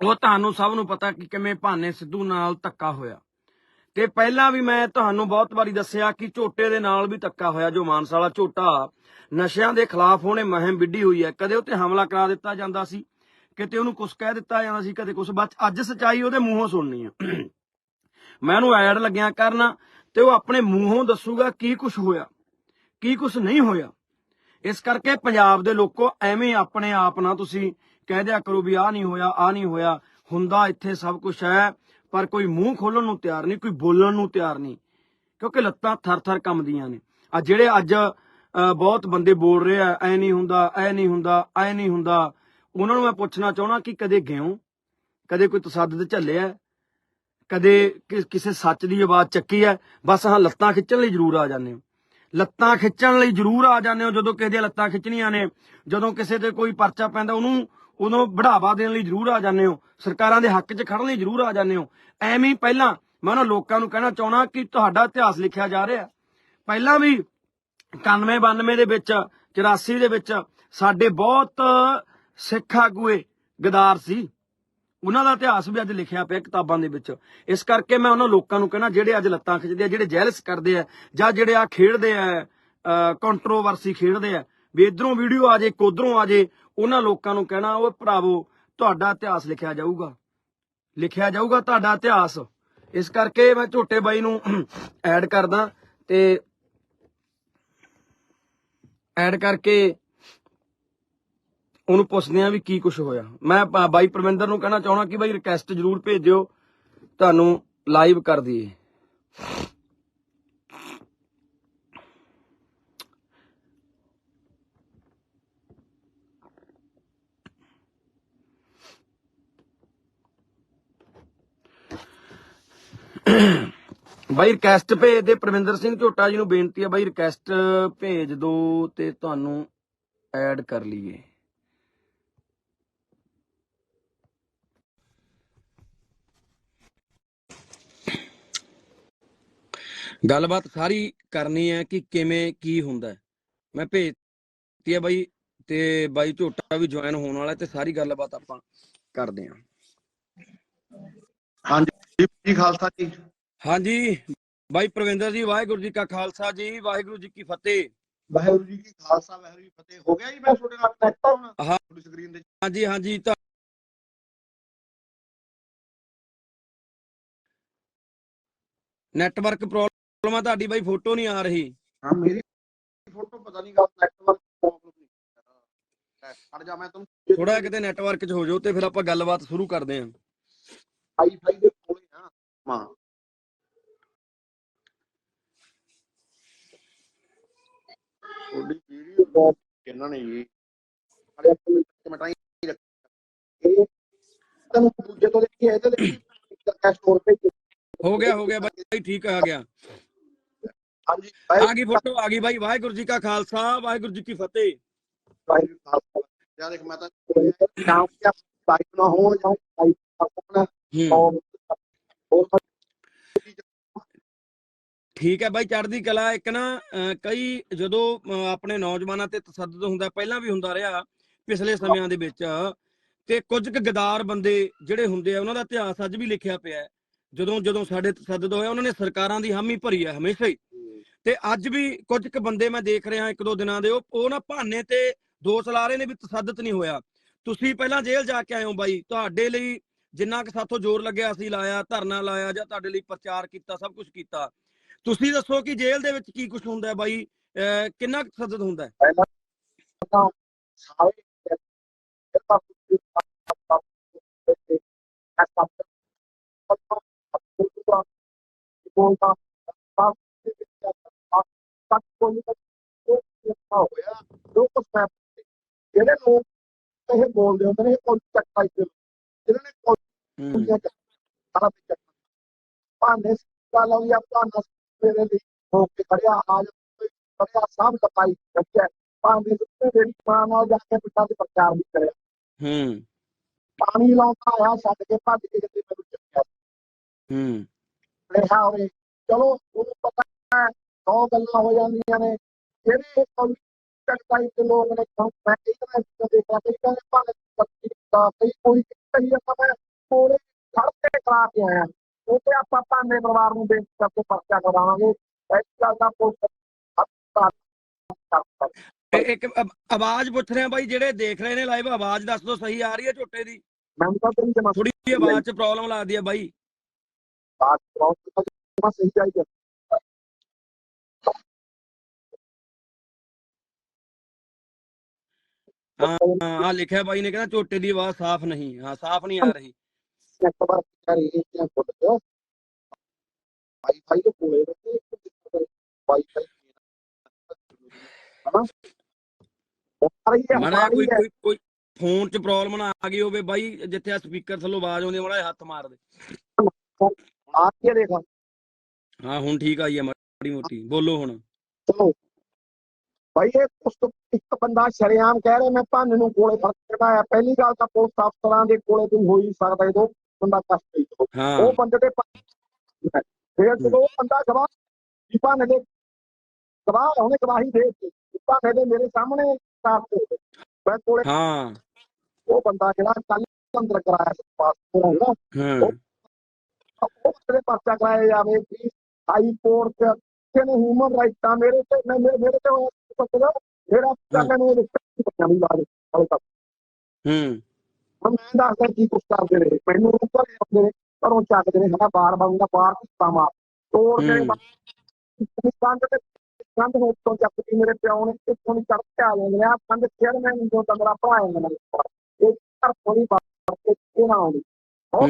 ਉਹ ਤੁਹਾਨੂੰ ਸਭ ਨੂੰ ਪਤਾ ਕਿ ਕਿਵੇਂ ਭਾਨੇ ਸਿੱਧੂ ਨਾਲ ਧੱਕਾ ਹੋਇਆ। ਤੇ ਪਹਿਲਾਂ ਵੀ ਮੈਂ ਤੁਹਾਨੂੰ ਬਹੁਤ ਵਾਰੀ ਦੱਸਿਆ ਕਿ ਝੋਟੇ ਦੇ ਨਾਲ ਵੀ ਧੱਕਾ ਹੋਇਆ, ਜੋ ਮਾਨਸਾਲਾ ਝੋਟਾ ਨਸ਼ਿਆਂ ਦੇ ਖਿਲਾਫ ਉਹਨੇ ਮਹਿਮ ਵਿੱਢੀ ਹੋਈ ਹੈ। ਕਦੇ ਉੱਤੇ ਹਮਲਾ ਕਰਾ ਦਿੱਤਾ ਜਾਂਦਾ ਸੀ, ਕਿਤੇ ਉਹਨੂੰ ਕੁਝ ਕਹਿ ਦਿੱਤਾ ਜਾਂਦਾ ਸੀ, ਕਦੇ ਕੁਝ ਬਚ ਅੱਜ ਸਚਾਈ ਉਹਦੇ ਮੂੰਹੋਂ ਸੁਣਨੀ ਆ। ਮੈਂ ਉਹਨੂੰ ਐਡ ਲੱਗਿਆ ਕਰਨਾ ਤੇ ਉਹ ਆਪਣੇ ਮੂੰਹੋਂ ਦੱਸੂਗਾ ਕੀ ਕੁਝ ਹੋਇਆ, ਕੀ ਕੁਝ ਨਹੀਂ ਹੋਇਆ। ਇਸ ਕਰਕੇ ਪੰਜਾਬ ਦੇ ਲੋਕੋ ਐਵੇਂ ਆਪਣੇ ਆਪ ਨਾ ਤੁਸੀਂ ਕਹਿ ਦਿਆ ਕਰੋ ਵੀ ਆ ਨਹੀਂ ਹੋਇਆ ਆ ਨਹੀਂ ਹੋਇਆ। ਹੁੰਦਾ ਇੱਥੇ ਸਭ ਕੁਝ ਹੈ, ਪਰ ਕੋਈ ਮੂੰਹ ਖੋਲਣ ਨੂੰ ਤਿਆਰ ਨਹੀਂ, ਕੋਈ ਬੋਲਣ ਨੂੰ ਤਿਆਰ ਨਹੀਂ। ਕਿਉਂਕਿ ਲੱਤਾਂ ਥਰ-ਥਰ ਕੰਮਦੀਆਂ ਨੇ। ਆ ਜਿਹੜੇ ਅੱਜ ਬਹੁਤ ਬੰਦੇ ਬੋਲ ਰਹੇ ਆ, ਐ ਨਹੀਂ ਹੁੰਦਾ, ਐ ਨਹੀਂ ਹੁੰਦਾ, ਐ ਨਹੀਂ ਹੁੰਦਾ। ਉਹਨਾਂ ਨੂੰ ਮੈਂ ਪੁੱਛਣਾ ਚਾਹਣਾ ਕਿ ਕਦੇ ਗਿਓ ਕਦੇ ਕੋਈ ਤਸੱਦਦ ਝੱਲਿਆ? ਕਦੇ ਕਿਸੇ ਸੱਚ ਦੀ ਆਵਾਜ਼ ਚੱਕੀ ਹੈ? ਬਸ ਹਾਂ, ਲੱਤਾਂ ਖਿੱਚਣ ਲਈ ਜ਼ਰੂਰ ਆ ਜਾਂਦੇ ਹੋ। ਲੱਤਾਂ ਖਿੱਚਣ ਲਈ ਜ਼ਰੂਰ ਆ ਜਾਂਦੇ ਹੋ ਜਦੋਂ ਕਿਸੇ ਦੀਆਂ ਲੱਤਾਂ ਖਿੱਚਣੀਆਂ ਨੇ। ਜਦੋਂ ਕਿਸੇ ਤੇ ਕੋਈ ਪਰਚਾ ਪੈਂਦਾ, ਉਹਨੂੰ ਉਦੋਂ ਬੜਾਵਾ ਦੇਣ ਲਈ ਜ਼ਰੂਰ ਆ ਜਾਂਦੇ ਹੋ। ਸਰਕਾਰਾਂ ਦੇ ਹੱਕ 'ਚ ਖੜਨ ਲਈ ਜ਼ਰੂਰ ਆ ਜਾਂਦੇ ਹੋ। ਐਵੇਂ ਹੀ ਪਹਿਲਾਂ ਮੈਂ ਉਹਨਾਂ ਲੋਕਾਂ ਨੂੰ ਕਹਿਣਾ ਚਾਹਣਾ ਕਿ ਤੁਹਾਡਾ ਇਤਿਹਾਸ ਲਿਖਿਆ ਜਾ ਰਿਹਾ। ਪਹਿਲਾਂ ਵੀ 91 92 ਦੇ ਵਿੱਚ 84 ਦੇ ਵਿੱਚ ਸਾਡੇ ਬਹੁਤ ਸਿੱਖ ਆਗੂਏ ਗਦਾਰ ਸੀ। ਉਹਨਾਂ ਦਾ ਇਤਿਹਾਸ ਵੀ ਅੱਜ ਲਿਖਿਆ ਪਿਆ ਕਿਤਾਬਾਂ ਦੇ ਵਿੱਚ। ਇਸ ਕਰਕੇ ਮੈਂ ਉਹਨਾਂ ਲੋਕਾਂ ਨੂੰ ਕਹਿਣਾ, ਜਿਹੜੇ ਅੱਜ ਲੱਤਾਂ ਖਿੱਚਦੇ ਆ, ਜਿਹੜੇ ਜੈਲਸ ਕਰਦੇ ਆ, ਜਾਂ ਜਿਹੜੇ ਆ ਖੇਡਦੇ ਆ ਕੰਟਰੋਵਰਸੀ ਖੇਡਦੇ ਆ, ਵੀ ਇਧਰੋਂ ਵੀਡੀਓ ਆ ਜੇ ਕੋਧਰੋਂ ਆ ਜੇ ਉਹਨਾਂ ਲੋਕਾਂ ਨੂੰ ਕਹਿਣਾ ਉਹ ਭਰਾਵੋ, ਤੁਹਾਡਾ ਇਤਿਹਾਸ ਲਿਖਿਆ ਜਾਊਗਾ। ਲਿਖਿਆ ਜਾਊਗਾ ਤੁਹਾਡਾ ਇਤਿਹਾਸ। ਇਸ ਕਰਕੇ ਮੈਂ ਝੋਟੇ ਬਾਈ ਨੂੰ ਐਡ ਕਰਦਾ ਤੇ ਐਡ ਕਰਕੇ ਉਹਨੂੰ ਪੁੱਛਦੇ ਆ ਵੀ ਕੀ ਕੁਝ ਹੋਇਆ। ਮੈਂ ਬਾਈ ਪਰਮਿੰਦਰ ਨੂੰ ਕਹਿਣਾ ਚਾਹਣਾ ਕਿ ਬਾਈ ਰਿਕਵੈਸਟ ਜ਼ਰੂਰ ਭੇਜ ਦਿਓ ਤੁਹਾਨੂੰ ਲਾਈਵ ਕਰ ਦਈਏ। ਬਾਈ ਰਿਕਵੈਸਟ ਭੇਜ ਦੇ ਪਰਮਿੰਦਰ ਸਿੰਘ ਝੋਟਾ ਜੀ ਨੂੰ ਬੇਨਤੀ ਹੈ ਬਾਈ ਰਿਕਵੈਸਟ ਭੇਜ ਦਿਓ ਤੇ ਤੁਹਾਨੂੰ ਐਡ ਕਰ ਲਈਏ। ਗੱਲਬਾਤ ਸਾਰੀ ਕਰਨੀ ਹੈ ਕਿ ਕਿਵੇਂ ਕੀ ਹੁੰਦਾ ਮੈਂ ਭੇਜਤੀ ਹੈ ਬਾਈ ਤੇ ਬਾਈ ਝੋਟਾ ਵੀ ਜੁਆਇਨ ਹੋਣ ਵਾਲਾ ਤੇ ਸਾਰੀ ਗੱਲਬਾਤ ਆਪਾਂ ਕਰਦੇ ਹਾਂ। ਹਾਂਜੀ। ਜੀ ਖਾਲਸਾ ਜੀ? ਹਾਂਜੀ ਬਾਈ ਪ੍ਰਵਿੰਦਰ ਜੀ ਵਾਹਿਗੁਰੂ ਜੀ ਕਾ ਖਾਲਸਾ ਜੀ ਵਾਹਿਗੁਰੂ ਜੀ ਕੀ ਫਤਿਹ। ਵਾਹਿਗੁਰੂ ਜੀ ਕੀ ਖਾਲਸਾ ਵਾਹਿਗੁਰੂ ਜੀ ਕੀ ਫਤਿਹ। ਹੋ ਗਿਆ ਜੀ ਮੈਂ ਤੁਹਾਡੇ ਨਾਲ ਕਨੈਕਟ ਹੁਣ? ਹਾਂ। ਤੁਹਾਡੀ ਸਕਰੀਨ ਤੇ ਹਾਂਜੀ ਹਾਂਜੀ ਤਾਂ ਨੈਟਵਰਕ ਪ੍ਰੋਬਲਮ ਆ ਤੁਹਾਡੀ ਬਾਈ ਫੋਟੋ ਨਹੀਂ ਆ ਰਹੀ। ਹਾਂ ਮੇਰੀ ਫੋਟੋ ਪਤਾ ਨਹੀਂ ਗਾ ਨੈਟਵਰਕ ਪ੍ਰੋਬਲਮ ਨਹੀਂ ਖੜ ਜਾ ਮੈਂ ਤੁਹਾਨੂੰ ਥੋੜਾ ਕਿਤੇ ਨੈਟਵਰਕ 'ਚ ਹੋ ਜਾਓ ਤੇ ਫਿਰ ਆਪਾਂ ਗੱਲਬਾਤ ਸ਼ੁਰੂ ਕਰਦੇ ਹਾਂ। ਵਾਈਫਾਈ ਦੇ ਕੋਲੇ ਆ ਮਾਂ ਤੁਹਾਡੀ ਵੀਡੀਓ ਬਹੁਤ ਕਿੰਨਾ ਨੇ ਜੀ ਅਰੇ ਇੱਕ ਮਿੰਟ ਮਟਾਈ ਰੱਖ ਇਹ ਤੁਹਾਨੂੰ ਦੂਜੇ ਤੋਂ ਦੇਖੀ ਇਹ ਤੇ ਦੇਖੀ ਸਟੋਰ ਤੇ ਹੋ ਗਿਆ ਹੋ ਗਿਆ ਬਾਈ ਠੀਕ ਹੈ ਬਾਈ, ਚੜ੍ਹਦੀ ਕਲਾ ਇੱਕ ਨਾ ਕਈ ਜਦੋਂ ਆਪਣੇ ਨੌਜਵਾਨਾਂ ਤੇ ਤਸੱਦਦ ਹੁੰਦਾ, ਪਹਿਲਾਂ ਵੀ ਹੁੰਦਾ ਰਿਹਾ ਪਿਛਲੇ ਸਮਿਆਂ ਦੇ ਵਿੱਚ ਤੇ ਕੁਝ ਕੁ ਗਦਾਰ ਬੰਦੇ ਜਿਹੜੇ ਹੁੰਦੇ ਆ, ਉਹਨਾਂ ਦਾ ਇਤਿਹਾਸ ਅੱਜ ਵੀ ਲਿਖਿਆ ਪਿਆ ਹੈ। ਜਦੋਂ ਜਦੋਂ ਸਾਡੇ ਤਸੱਦਦ ਹੋਇਆ ਉਹਨਾਂ ਨੇ ਸਰਕਾਰਾਂ ਦੀ ਹਾਮੀ ਭਰੀ ਹੈ ਹਮੇਸ਼ਾ ਹੀ। ਤੇ ਅੱਜ ਵੀ ਕੁਝ ਕੁ ਬੰਦੇ ਮੈਂ ਦੇਖ ਰਿਹਾ ਇੱਕ ਦੋ ਦਿਨਾਂ ਦੇ, ਉਹ ਉਹ ਨਾ ਬਹਾਨੇ ਤੇ ਦੋਸ਼ ਲਾ ਰਹੇ ਨੇ ਵੀ ਤਸੱਦਦ ਨਹੀਂ ਹੋਇਆ। ਤੁਸੀਂ ਪਹਿਲਾਂ ਜੇਲ੍ਹ ਜਾ ਕੇ ਆਏ ਹੋ ਬਾਈ, ਤੁਹਾਡੇ ਲਈ ਜਿੰਨਾ ਕਿ ਸਾਥੋਂ ਜ਼ੋਰ ਲੱਗਿਆ ਅਸੀਂ ਲਾਇਆ, ਧਰਨਾ ਲਾਇਆ ਜਾਂ ਤੁਹਾਡੇ ਲਈ ਪ੍ਰਚਾਰ ਕੀਤਾ, ਸਭ ਕੁਝ ਕੀਤਾ। ਤੁਸੀਂ ਦੱਸੋ ਕਿ ਜੇਲ੍ਹ ਦੇ ਵਿੱਚ ਕੀ ਕੁਝ ਹੁੰਦਾ ਹੈ ਬਾਈ? ਕਿੰਨਾ ਕੁ ਤਸੱਦਦ ਹੁੰਦਾ ਜਿਹੜੇ ਲੋਕ ਇਹ ਬੋਲਦੇ ਹੁੰਦੇ ਨੇ, ਇਹ ਚੱਕਾ ਹੀ ਇਹਨਾਂ ਨੇ ਕੋਈ ਹੂੰ ਸਾਰਾ ਵਿੱਚ ਭਾਂਡੇ ਗੱਲ ਹੋਈ ਆ ਭਾਂਡਾ ਮੇਰੇ ਲਈ ਹੋ ਕੇ ਖੜਿਆ ਆ ਜਾ ਖੜਿਆ ਸਭ ਸਫ਼ਾਈ ਰੱਖਿਆ ਭਾਂਡੇ ਸੁੱਤੇ ਜਿਹੜੀ ਮਾਂ ਨਾਲ ਜਾ ਕੇ ਪਿੱਛਾ ਦੇ ਪ੍ਰਚਾਰ ਵੀ ਕਰਿਆ ਹੂੰ ਪਾਣੀ ਲਾਉਂਦਾ ਆਇਆ ਛੱਡ ਕੇ ਭੱਜ ਕੇ ਕਿਤੇ ਮੈਨੂੰ ਚੱਕਿਆ ਹੂੰ ਰਿਹਾ ਹੋਵੇ ਚਲੋ ਉਹਨੂੰ ਪਤਾ ਹੈ ਸੌ ਗੱਲਾਂ ਹੋ ਜਾਂਦੀਆਂ ਨੇ ਜਿਹੜੇ ਦੇ ਲੋਕ ਨੇ ਕਿਉਂ ਮੈਂ ਕਈ ਤਰ੍ਹਾਂ ਦੀ ਚੀਜ਼ਾਂ ਦੇਖਿਆ ਕਈ ਕਹਿੰਦੇ ਭਾਵੇਂ ਪੱਤੀ ਦਾ ਕਈ ਕੋਈ ਕਈ ਆਪਾਂ ਮੈਂ ਕੋਲੇ ਖੜ ਕੇ ਕਰਾ ਕੇ ਆਇਆ ਉਹ ਤੇ ਆਪਾਂ ਭਾਨੇ ਪਰਿਵਾਰ ਨੂੰ ਬੇਨਤੀ ਕਰਕੇ ਪਰਚਾ ਕਰਾਵਾਂਗੇ। ਇਸ ਗੱਲ ਦਾ ਇਹ ਇੱਕ ਆਵਾਜ਼ ਪੁੱਛ ਰਹੇ ਆ ਬਾਈ ਜਿਹੜੇ ਦੇਖ ਰਹੇ ਨੇ ਲਾਈਵ ਆਵਾਜ਼ ਦੱਸ ਦਿਓ ਸਹੀ ਆ ਰਹੀ ਹੈ ਝੋਟੇ ਦੀ? ਮੈਨੂੰ ਤਾਂ ਤੇਰੀ ਜਮਾ ਥੋੜੀ ਜਿਹੀ ਆਵਾਜ਼ 'ਚ ਪ੍ਰੋਬਲਮ ਲੱਗਦੀ ਹੈ ਬਾਈ। ਬਾਤ ਸਹੀ ਹਾਂ ਲਿਖਿਆ ਬਾਈ ਨੇ ਕਹਿੰਦਾ ਝੋਟੇ ਦੀ ਆਵਾਜ਼ ਸਾਫ਼ ਨਹੀਂ ਹਾਂ ਸਾਫ਼ ਨਹੀਂ ਆ ਰਹੀ। ਹਾਂ। ਆ ਰਹੀ ਹੈ ਮਾੜਾ ਆ ਜਿਹਾ ਕੋਈ ਕੋਈ ਕੋਈ ਫੋਨ 'ਚ ਪ੍ਰੋਬਲਮ ਨਾ ਆ ਗਈ ਹੋਵੇ ਬਾਈ ਜਿੱਥੇ ਆ ਸਪੀਕਰ ਥੱਲੋਂ ਆਵਾਜ਼ ਆਉਂਦੀ ਮਾੜਾ ਹੱਥ ਮਾਰ ਦੇ। ਆ ਕੇ ਦੇਖਾ। ਹਾਂ ਹੁਣ ਠੀਕ ਆਈ ਹੈ ਮਾੜੀ ਮੋਟੀ। ਬੋਲੋ ਹੁਣ। ਚਲੋ। ਭਾਈ ਇਹ ਉਸ ਇੱਕ ਬੰਦਾ ਸ਼ਰੇਆਮ ਕਹਿ ਰਿਹਾ ਮੈਂ ਭੰਨ ਨੂੰ ਕੋਲੇ ਫੜ ਕਢਾਇਆ ਪਹਿਲੀ ਗੱਲ ਤਾਂ ਪੁਲਿਸ ਅਫਸਰਾਂ ਦੇ ਕੋਲੇ ਕੋਈ ਹੋ ਹੀ ਸਕਦਾ। ਜਦੋਂ ਬੰਦਾ ਕਸਟਡੀ। ਹਾਂ। ਉਹ ਬੰਦੇ ਦੇ ਪਾ- ਫਿਰ ਜਦੋਂ ਉਹ ਬੰਦਾ ਗਵਾਹ ਵੀ ਭੰਨ ਦੇ ਗਵਾਹ ਉਹਨੇ ਗਵਾਹੀ ਦੇ ਦਿੱਤੀ। ਭੰਨ ਦੇ ਮੇਰੇ ਸਾਹਮਣੇ ਸਾਫ਼ ਤੇ ਮੈਂ ਕੋਲੇ ਹਾਂ। ਉਹ ਬੰਦਾ ਜਿਹੜਾ ਕੱਲ ਅੰਦਰ ਕਰਾਇਆ ਸੀ ਪਾਸਪੋਰਟ ਹੈ ਨਾ। ਹਾਂ। ਉਹ ਤੇ ਪਰਚਾ ਕਰਾਇਆ ਜਾਵੇ ਕਿ ਹਾਈ ਕੋਰਟ ਚ ਕਿਸੇ ਨੇ ਹਿਊਮਨ ਰਾਈਟਾਂ ਮੇਰੇ ਤੇ ਮੈਂ- ਮੇਰੇ ਮੇਰੇ ਤੇ ਹੋਇਆ ਪਤਾ ਮੇਰਾ ਚੱਲ ਨੇ ਰਿਸਪੈਕਟ ਬੱਚਿਆਂ ਦੀ। ਲਾਜ ਹਾਲੇ ਤੱਕ ਹੂੰ। ਮੈਂ ਦੱਸਦਾ ਕੀ ਕੁਛ ਕਰਦੇ ਰਹੇ ਮੈਨੂੰ ਉੱਪਰ ਆਉਂਦੇ ਨੇ ਘਰੋਂ ਚੱਕਦੇ ਨੇ ਹਨਾ ਬਾਰ ਬਾਰ ਬਾਹਰ ਕੁੱਤਾ ਮਾਰ। ਤੋੜ ਕੇ। ਬਾਹਰ ਕੰਧ ਤੇ ਕੰਧ ਹੋ ਤੋਂ ਚੱਕਦੀ ਮੇਰੇ ਪਿਓ ਨੇ ਇੱਥੋਂ ਦੀ ਚੜ ਕੇ ਆ ਜਾਂਦੇ ਆ ਕੰਧ ਚੇਅਰਮੈਨ ਜੋ ਤਾਂ ਮੇਰਾ ਭਰਾ ਹੈ ਮੇਰਾ ਇਹ ਘਰ ਥੋੜੀ ਬਾਤ ਕੇ ਨਾ ਆਉਂਦੀ? ਹੂੰ।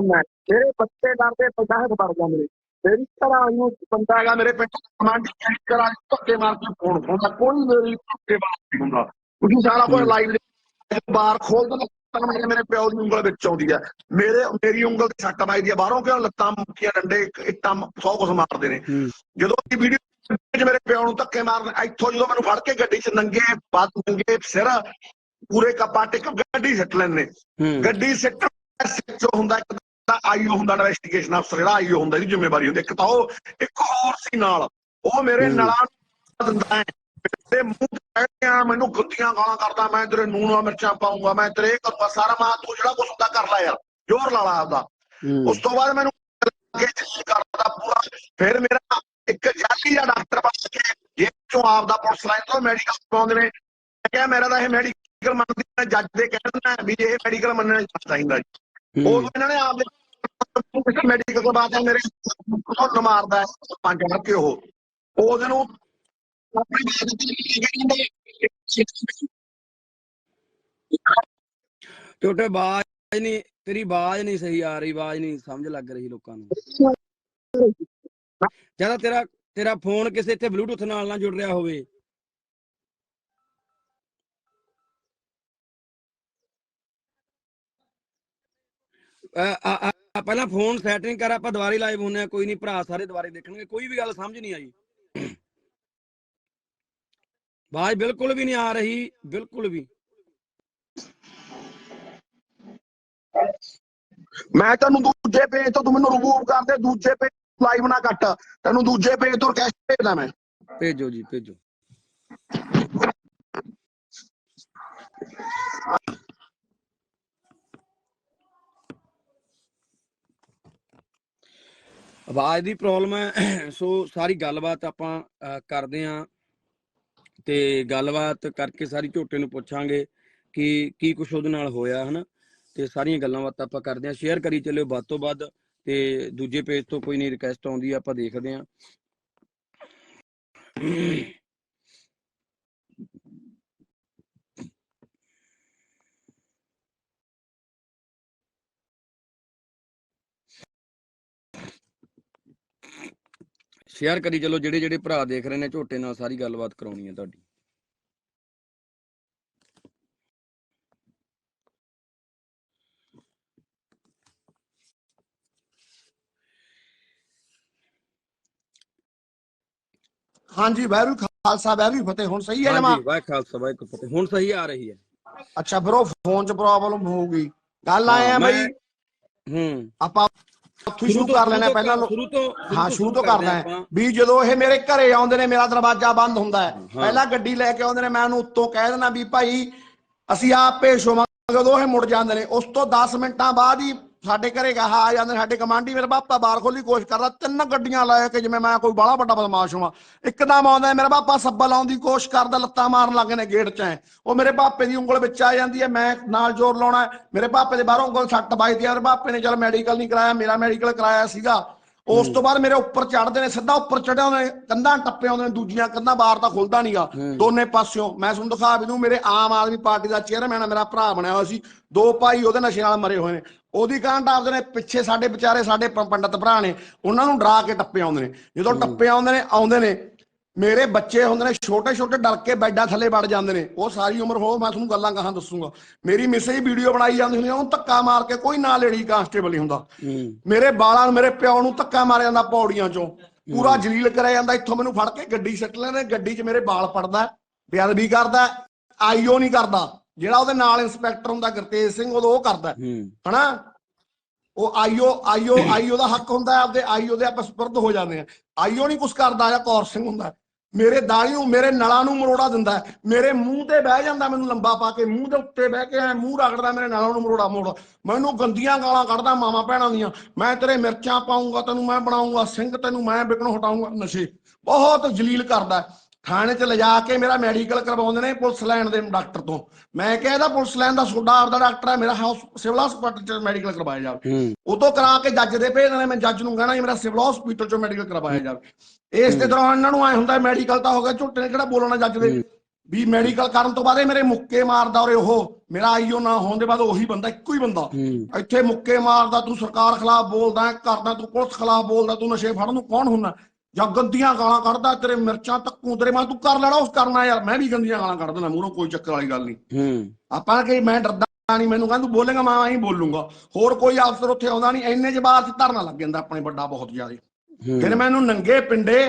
ਮੈਂ ਮੇਰੇ ਬੱਚੇ ਡਰਦੇ ਪਜਾਹੇ ਵੜ ਜਾਂਦੇ ਨੇ। ਮੇਰੀ ਘਰਾਂ ਨੂੰ ਬੰਦਾ ਹੈਗਾ ਮੇਰੇ ਪਿੰਡ ਕਮਾਂਡ ਕਰਾ ਧੱਕੇ ਮਾਰ ਕੇ ਫੋਨ ਹੁੰਦਾ ਕੋਈ ਮੇਰੀ ਧੱਕੇ ਨਹੀਂ ਹੁੰਦਾ। ਕਿਉਂਕਿ ਸਾਰਾ ਹੂੰ। ਲਾਈਵ ਬਾਹਰ ਖੋਲ ਦਿੰਦਾ ਤਾਂ ਮੇਰੇ ਮੇਰੇ ਪਿਓ ਦੀ ਉਂਗਲ ਵਿੱਚ ਆਉਂਦੀ ਹੈ ਮੇਰੇ ਮੇਰੀ ਉਂਗਲ ਤੇ ਸੱਟ ਵੱਜਦੀ ਹੈ ਬਾਹਰੋਂ ਕਿਉਂ ਲੱਤਾਂ ਮੁੱਕੀਆਂ ਡੰਡੇ ਇੱਟਾਂ ਸੌ ਕੁਛ ਮਾਰਦੇ ਨੇ। ਜਦੋਂ ਇਹ ਵੀਡੀਓ ਚ ਮੇਰੇ ਪਿਓ ਨੂੰ ਧੱਕੇ ਮਾਰਨ ਇੱਥੋਂ ਜਦੋਂ ਮੈਨੂੰ ਫੜ ਕੇ ਗੱਡੀ 'ਚ ਨੰਗੇ ਬਾਤ ਨੰਗੇ ਸਿਰ ਪੂਰੇ ਕੱਪਾ ਟਿਕ ਗੱਡੀ ਸਿੱਟ ਹੂੰ। ਗੱਡੀ ਸਿੱਟ ਜੋ ਹੁੰਦਾ ਇੱਕ ਤਾਂ ਆਈਓ ਹੁੰਦਾ ਇਨਵੈਸਟੀਗੇਸ਼ਨ ਅਫਸਰ ਜਿਹੜਾ ਆਈਓ ਹੁੰਦਾ ਇਹਦੀ ਜ਼ਿੰਮੇਵਾਰੀ ਹੁੰਦੀ ਇੱਕ ਤਾਂ ਉਹ ਇੱਕ ਹੋਰ ਸੀ ਨਾਲ। ਉਹ ਮੇਰੇ। ਨਲਾਂ ਦਿੰਦਾ ਹੈ। ਤੇ ਮੂੰਹ ਕਹਿੰਦੇ ਆ ਮੈਨੂੰ ਗੰਦੀਆਂ ਗਾਲਾਂ ਕਰਦਾ ਮੈਂ ਤੇਰੇ ਨੂਣ ਮਿਰਚਾਂ ਪਾਉਂਗਾ ਮੈਂ ਤੇਰੇ ਕਰੂੰਗਾ ਸਾਰਾ ਮਾਂ ਤੂੰ ਜਿਹੜਾ ਕੁਛ ਹੁੰਦਾ ਕਰ ਲੈ ਯਾਰ ਜ਼ੋਰ ਲਾ ਲਾ ਆਪਦਾ। ਉਸ ਤੋਂ ਬਾਅਦ ਮੈਨੂੰ ਅੱਗੇ ਕਰਦਾ ਪੂਰਾ ਫਿਰ ਮੇਰਾ ਇੱਕ ਜਾਲੀ ਦਾ ਡਾਕਟਰ ਬਣ ਕੇ ਜੇ ਚੋਂ ਆਪਦਾ ਪੁਲਿਸ ਲਾਈਨ ਤੋਂ ਮੈਡੀਕਲ ਪਾਉਂਦੇ ਨੇ। ਮੈਂ ਕਿਹਾ ਮੇਰਾ ਤਾਂ ਇਹ ਮੈਡੀਕਲ ਮੰਨਦੀ ਹੈ ਜੱਜ ਦੇ ਕਹਿਣਾ ਵੀ ਇਹ ਮੈਡੀਕਲ ਮੰਨਣਾ ਚਾਹੀਦਾ ਜੀ। ਉਹ ਇਹਨਾਂ ਨੇ ਆਪਦੇ ਕਿਸੇ ਮੈਡੀਕਲ ਤੋਂ ਬਾਅਦ ਮੇਰੇ ਕੋਲ ਮਾਰਦਾ ਪੰਜ ਮਾਰ ਕੇ ਉਹ। ਉਹਦੇ ਨੂੰ ਆਪਣੀ ਛੋਟੇ ਨਹੀਂ, ਤੇਰੀ ਆਵਾਜ਼ ਨਹੀਂ ਸਹੀ ਆ ਰਹੀ, ਆਵਾਜ਼ ਨਹੀਂ ਸਮਝ ਲੱਗ ਰਹੀ ਲੋਕਾਂ ਨੂੰ। ਜ਼ਿਆਦਾ ਤੇਰਾ ਤੇਰਾ ਫੋਨ ਕਿਸੇ ਇੱਥੇ ਬਲੂਟੁੱਥ ਨਾਲ ਨਾ ਜੁੜ ਰਿਹਾ ਹੋਵੇ। ਪਹਿਲਾਂ ਫੋਨ ਸੈਟਿੰਗ ਕਰ, ਆਪਾਂ ਦੁਬਾਰੇ ਲਾਈਵ ਹੁੰਨੇ ਆ, ਕੋਈ ਨਹੀਂ, ਭਰਾ ਸਾਰੇ ਦੁਬਾਰੇ ਦੇਖਣਗੇ, ਕੋਈ ਵੀ ਗੱਲ ਸਮਝ ਨਹੀਂ ਆਈ। ਆਵਾਜ਼ ਬਿਲਕੁਲ ਵੀ ਨਹੀਂ ਆ ਰਹੀ ਬਿਲਕੁਲ ਵੀ। ਮੈਂ ਤੈਨੂੰ ਦੂਜੇ ਪੇਜ ਤੋਂ ਤੂੰ ਮੈਨੂੰ ਰਿਮੂਵ ਕਰ ਦੇ ਦੂਜੇ ਪੇਜ ਲਾਈਵ ਨਾ ਕੱਟ। ਤੈਨੂੰ ਦੂਜੇ ਪੇਜ ਤੋਂ ਕੈਸ਼ ਭੇਜਦਾ ਮੈਂ। ਭੇਜੋ ਜੀ ਭੇਜੋ। ਆਵਾਜ਼ ਦੀ ਪ੍ਰੋਬਲਮ ਹੈ ਸੋ ਸਾਰੀ ਗੱਲਬਾਤ ਆਪਾਂ ਕਰਦੇ ਆਂ ਤੇ ਗੱਲਬਾਤ ਕਰਕੇ ਸਾਰੀ ਝੋਟੇ ਨੂੰ ਪੁੱਛਾਂਗੇ ਕਿ ਕੀ ਕੁਛ ਉਹਦੇ ਨਾਲ ਹੋਇਆ ਹਨਾ? ਤੇ ਸਾਰੀਆਂ ਗੱਲਾਂ ਬਾਤਾਂ ਆਪਾਂ ਕਰਦੇ ਆਂ ਸ਼ੇਅਰ ਕਰੀ ਚੱਲਿਓ ਵੱਧ ਤੋਂ ਵੱਧ ਤੇ ਦੂਜੇ ਪੇਜ ਤੋਂ ਕੋਈ ਨਹੀਂ ਰਿਕਵੈਸਟ ਆਉਂਦੀ ਆ, ਆਪਾਂ ਦੇਖਦੇ ਆਂ ਸ਼ੇਅਰ ਕਰੀ ਚਲੋ ਜਿਹੜੇ ਜਿਹੜੇ ਭਰਾ ਦੇਖ ਰਹੇ ਨੇ ਝੋਟੇ ਨਾਲ ਸਾਰੀ ਗੱਲਬਾਤ ਕਰਾਉਣੀ ਹੈ ਤੁਹਾਡੀ। ਹਾਂਜੀ ਵੈਰੂ ਖਾਲਸਾ ਵੈਰੂ ਫਤਿਹ। ਹੁਣ ਸਹੀ ਹੈ ਜਮਾ? ਹਾਂਜੀ ਵਾਹਿ ਖਾਲਸਾ ਵਾਹਿ ਫਤਿਹ। ਹੁਣ ਸਹੀ ਆ ਰਹੀ ਹੈ। ਅੱਛਾ ਫਿਰ ਉਹ ਫੋਨ 'ਚ ਪ੍ਰੋਬਲਮ ਹੋਊਗੀ। ਗੱਲ ਆਏ ਆ ਹਾਂ, ਬਈ? ਹੂੰ। ਆਪਾਂ ਉੱਥੋਂ ਸ਼ੁਰੂ ਕਰ ਲੈਣਾ ਪਹਿਲਾਂ ਸ਼ੁਰੂ ਤੋਂ ਹਾਂ ਸ਼ੁਰੂ ਤੋਂ ਆਪਾਂ। ਹੈ ਵੀ ਜਦੋਂ ਇਹ ਮੇਰੇ ਘਰੇ ਆਉਂਦੇ ਨੇ ਮੇਰਾ ਦਰਵਾਜ਼ਾ ਬੰਦ ਹੁੰਦਾ ਹੈ। ਪਹਿਲਾਂ ਗੱਡੀ ਲੈ ਕੇ ਆਉਂਦੇ ਨੇ ਮੈਂ ਉਹਨੂੰ ਉੱਤੋਂ ਕਹਿ ਦੇਣਾ ਵੀ ਭਾਈ ਅਸੀਂ ਆਪ ਪੇਸ਼ ਹੋਵਾਂ ਜਦੋਂ ਇਹ ਮੁੜ ਜਾਂਦੇ ਨੇ ਉਸ ਤੋਂ 10 ਮਿੰਟਾਂ ਬਾਅਦ ਹੀ ਸਾਡੇ ਘਰੇ ਗਾਹ ਆ ਜਾਂਦੇ ਸਾਡੇ ਕਮਾਂਡੀ ਮੇਰਾ ਬਾਪਾ ਬਾਹਰ ਖੋਲੀ ਕੋਸ਼ਿਸ਼ ਕਰਦਾ, ਤਿੰਨ ਗੱਡੀਆਂ ਲਾਇਆ ਕਿ ਜਿਵੇਂ ਮੈਂ ਕੋਈ ਬਾਹਲਾ ਵੱਡਾ ਬਦਮਾਸ਼ ਹਾਂ ਇੱਕਦਮ ਆਉਂਦਾ ਮੇਰਾ ਬਾਪਾ ਸੱਬਾ ਲਾਉਣ ਦੀ ਕੋਸ਼ਿਸ਼ ਕਰਦਾ, ਲੱਤਾਂ ਮਾਰਨ ਲੱਗੇ ਨੇ ਗੇਟ 'ਚ ਐ। ਉਹ ਮੇਰੇ ਬਾਪੇ ਦੀ ਉਂਗਲ ਵਿੱਚ ਆ ਜਾਂਦੀ ਹੈ, ਮੈਂ ਨਾਲ ਜ਼ੋਰ ਲਾਉਣਾ ਮੇਰੇ ਬਾਪੇ ਦੇ ਬਾਹਰੋਂ ਉਂਗਲ ਸੱਟ ਵੱਜਦੀ ਹੈ, ਮੇਰੇ ਬਾਪੇ ਨੇ ਚਲ ਮੈਡੀਕਲ ਨਹੀਂ ਕਰਾਇਆ, ਮੇਰਾ ਮੈਡੀਕਲ ਕਰਾਇਆ ਸੀਗਾ। ਉਸ ਤੋਂ ਬਾਅਦ ਮੇਰੇ ਉੱਪਰ ਚੜਦੇ ਨੇ ਸਿੱਧਾ ਉੱਪਰ ਚੜਿਆ ਉਹਨੇ ਕੰਧਾਂ ਟੱਪੇ ਆਉਂਦੇ ਨੇ ਦੂਜੀਆਂ ਕੰਧਾਂ ਬਾਹਰ ਤਾਂ ਖੁੱਲਦਾ ਨਹੀਂਗਾ ਦੋਨੇ ਪਾਸਿਓਂ। ਮੈਂ ਤੁਹਾਨੂੰ ਦਿਖਾ ਵੀ ਦੂੰ ਮੇਰੇ ਆਮ ਆਦਮੀ ਪਾਰਟੀ ਦਾ ਚੇਅਰਮੈਨ ਆ ਮੇਰਾ ਭਰਾ ਬਣਿਆ ਹੋਇਆ ਸੀ। ਦੋ ਭਾਈ ਉਹਦੇ ਨਸ਼ੇ ਨਾਲ ਮਰੇ ਹੋਏ ਨੇ। ਉਹਦੀ ਕਾਂਡ ਆਪਦੇ ਨੇ ਪਿੱਛੇ ਸਾਡੇ ਵਿਚਾਰੇ ਸਾਡੇ ਪੰਡਤ ਭਰਾ ਨੇ ਉਹਨਾਂ ਨੂੰ ਡਰਾ ਕੇ ਟੱਪੇ ਆਉਂਦੇ ਨੇ। ਜਦੋਂ ਟੱਪੇ ਆਉਂਦੇ ਨੇ ਆਉਂਦੇ ਨੇ ਮੇਰੇ ਬੱਚੇ ਹੁੰਦੇ ਨੇ ਛੋਟੇ ਛੋਟੇ ਡਰ ਕੇ ਬੈੱਡਾਂ ਥੱਲੇ ਵੜ ਜਾਂਦੇ ਨੇ। ਉਹ ਸਾਰੀ ਉਮਰ ਹੋ ਮੈਂ ਤੁਹਾਨੂੰ ਗੱਲਾਂ ਕਹਾਂ ਦੱਸੂਗਾ। ਮੇਰੀ ਮਿਸੇ ਹੀ ਵੀਡੀਓ ਬਣਾਈ ਜਾਂਦੀ ਹੁੰਦੀ ਉਹਨੂੰ ਧੱਕਾ ਮਾਰ ਕੇ ਕੋਈ ਨਾ ਲੇਡੀ ਕਾਂਸਟੇਬਲ ਨਹੀਂ ਹੁੰਦਾ। ਮੇਰੇ ਬਾਲਾਂ ਨੂੰ ਮੇਰੇ ਪਿਓ ਨੂੰ ਧੱਕਾ ਮਾਰਿਆ ਜਾਂਦਾ ਪੌੜੀਆਂ ਚੋਂ। ਪੂਰਾ ਜਲੀਲ ਕਰਿਆ ਜਾਂਦਾ ਇੱਥੋਂ ਮੈਨੂੰ ਫੜ ਕੇ ਗੱਡੀ ਸੱਟ ਲੈਂਦੇ ਗੱਡੀ 'ਚ ਮੇਰੇ ਬਾਲ ਪੜਦਾ ਬੇਅਦਬੀ ਕਰਦਾ ਆਈਓ ਨਹੀਂ ਕਰਦਾ। ਜਿਹੜਾ ਉਹਦੇ ਨਾਲ ਇੰਸਪੈਕਟਰ ਹੁੰਦਾ ਗੁਰਤੇਜ ਸਿੰਘ ਉਦੋਂ ਉਹ ਕਰਦਾ। ਹਨਾ? ਉਹ ਆਈਓ ਆਈਓ ਆਈਓ ਦਾ ਹੱਕ ਹੁੰਦਾ ਆਪਦੇ ਆਈਓ ਦੇ ਆਪਾਂ ਸਪੁਰਦ ਹੋ ਜਾਂਦੇ ਆ। ਆਈਓ ਨਹੀਂ ਕੁਛ ਕਰਦਾ ਜਾਂ ਕੌਰ ਸਿੰਘ ਹੁੰਦਾ। ਮੇਰੇ ਦਾੜੀ ਨੂੰ ਮੇਰੇ ਨਲਾਂ ਨੂੰ ਮਰੋੜਾ ਦਿੰਦਾ। ਮੇਰੇ ਮੂੰਹ ਤੇ ਬਹਿ ਜਾਂਦਾ ਮੈਨੂੰ ਲੰਬਾ ਪਾ ਕੇ ਮੂੰਹ ਦੇ ਉੱਤੇ ਬਹਿ ਕੇ ਐਂ ਮੂੰਹ ਰਗੜਦਾ ਮੇਰੇ ਨਲਾਂ ਨੂੰ ਮਰੋੜਾ ਮੋੜ। ਮੈਨੂੰ ਗੰਦੀਆਂ ਗਾਲਾਂ ਕੱਢਦਾ ਮਾਮਾ ਭੈਣਾਂ ਦੀਆਂ। ਮੈਂ ਤੇਰੇ ਮਿਰਚਾਂ ਪਾਉਂਗਾ ਤੈਨੂੰ ਮੈਂ ਬਣਾਉਂਗਾ ਸਿੰਘ ਤੈਨੂੰ ਮੈਂ ਵਿਕਣੋਂ ਹਟਾਉਂਗਾ ਨਸ਼ੇ। ਬਹੁਤ ਜਲੀਲ ਕਰਦਾ। ਥਾਣੇ 'ਚ ਲਿਜਾ ਕੇ ਮੇਰਾ ਮੈਡੀਕਲ ਕਰਵਾਉਂਦੇ ਨੇ ਪੁਲਿਸ ਲਾਈਨ ਦੇ ਡਾਕਟਰ ਤੋਂ। ਮੈਂ ਕਿਹਾ ਇਹਦਾ ਪੁਲਿਸ ਲਾਈਨ ਦਾ ਸੋਡਾ ਆਪਦਾ ਡਾਕਟਰ ਹੈ ਮੇਰਾ ਹਾਊਸ ਸਿਵਲ ਹਸਪਤਾਲ 'ਚ ਮੈਡੀਕਲ ਕਰਵਾਇਆ ਜਾਵੇ। ਉਦੋਂ ਕਰਾ ਕੇ ਜੱਜ ਦੇ ਭੇਜ ਦੇਣਾ ਮੈਂ ਜੱਜ ਨੂੰ ਕਹਿਣਾ ਮੇਰਾ ਸਿਵਲ ਹਸਪੀਟਲ ਚੋਂ ਮੈਡੀਕਲ ਕਰਵਾਇਆ ਜਾਵੇ। ਇਸ ਦੇ ਦੌਰਾਨ ਇਹਨਾਂ ਨੂੰ ਐ ਹੁੰਦਾ ਮੈਡੀਕਲ ਤਾਂ ਹੋ ਗਿਆ ਝੁੱਟੇ ਨੇ ਕਿਹੜਾ ਬੋਲਣਾ ਜੱਜ ਦੇ? ਵੀ ਮੈਡੀਕਲ ਕਰਨ ਤੋਂ ਬਾਅਦ ਇਹ ਮੇਰੇ ਮੁੱਕੇ ਮਾਰਦਾ ਔਰ ਉਹ ਮੇਰਾ ਆਈਓ ਨਾ ਹੋਣ ਦੇ ਬਾਅਦ ਉਹੀ ਬੰਦਾ ਇੱਕੋ ਹੀ ਬੰਦਾ। ਇੱਥੇ ਮੁੱਕੇ ਮਾਰਦਾ ਤੂੰ ਸਰਕਾਰ ਖਿਲਾਫ ਬੋਲਦਾ ਕਰਦਾ ਤੂੰ ਪੁਲਿਸ ਖਿਲਾਫ ਬੋਲਦਾ ਤੂੰ ਨਸ਼ੇ ਫੜਨ ਨੂੰ ਕੌਣ ਹੁੰਦਾ? ਜਾਂ ਗੰਦੀਆਂ ਗਾਲਾਂ ਕੱਢਦਾ ਤੇਰੇ ਮਿਰਚਾਂ ਤੱਕੂ ਤੇਰੇ ਮੈਂ ਤੂੰ ਕਰ ਲੈਣਾ ਉਸ ਕਰਨਾ ਯਾਰ ਮੈਂ ਵੀ ਗੰਦੀਆਂ ਗਾਲਾਂ ਕੱਢ ਦੇਣਾ ਮੂਹਰੋਂ ਕੋਈ ਚੱਕਰ ਵਾਲੀ ਗੱਲ ਨਹੀਂ। ਆਪਾਂ ਕਿ ਮੈਂ ਡਰਦਾ ਨਹੀਂ ਮੈਨੂੰ ਕਹਿੰਦਾ ਤੂੰ ਬੋਲੇਗਾ ਮੈਂ ਹੀ ਬੋਲੂੰਗਾ। ਹੋਰ ਕੋਈ ਅਫਸਰ ਉੱਥੇ ਆਉਂਦਾ ਨਹੀਂ ਇੰਨੇ ਜਵਾਬ ਚ ਧਰਨਾ ਲੱਗ ਜਾਂਦਾ ਆਪਣੇ ਵੱਡਾ ਬਹੁਤ ਜ਼ਿਆਦਾ। ਫਿਰ ਮੈਨੂੰ ਨੰਗੇ ਪਿੰਡੇ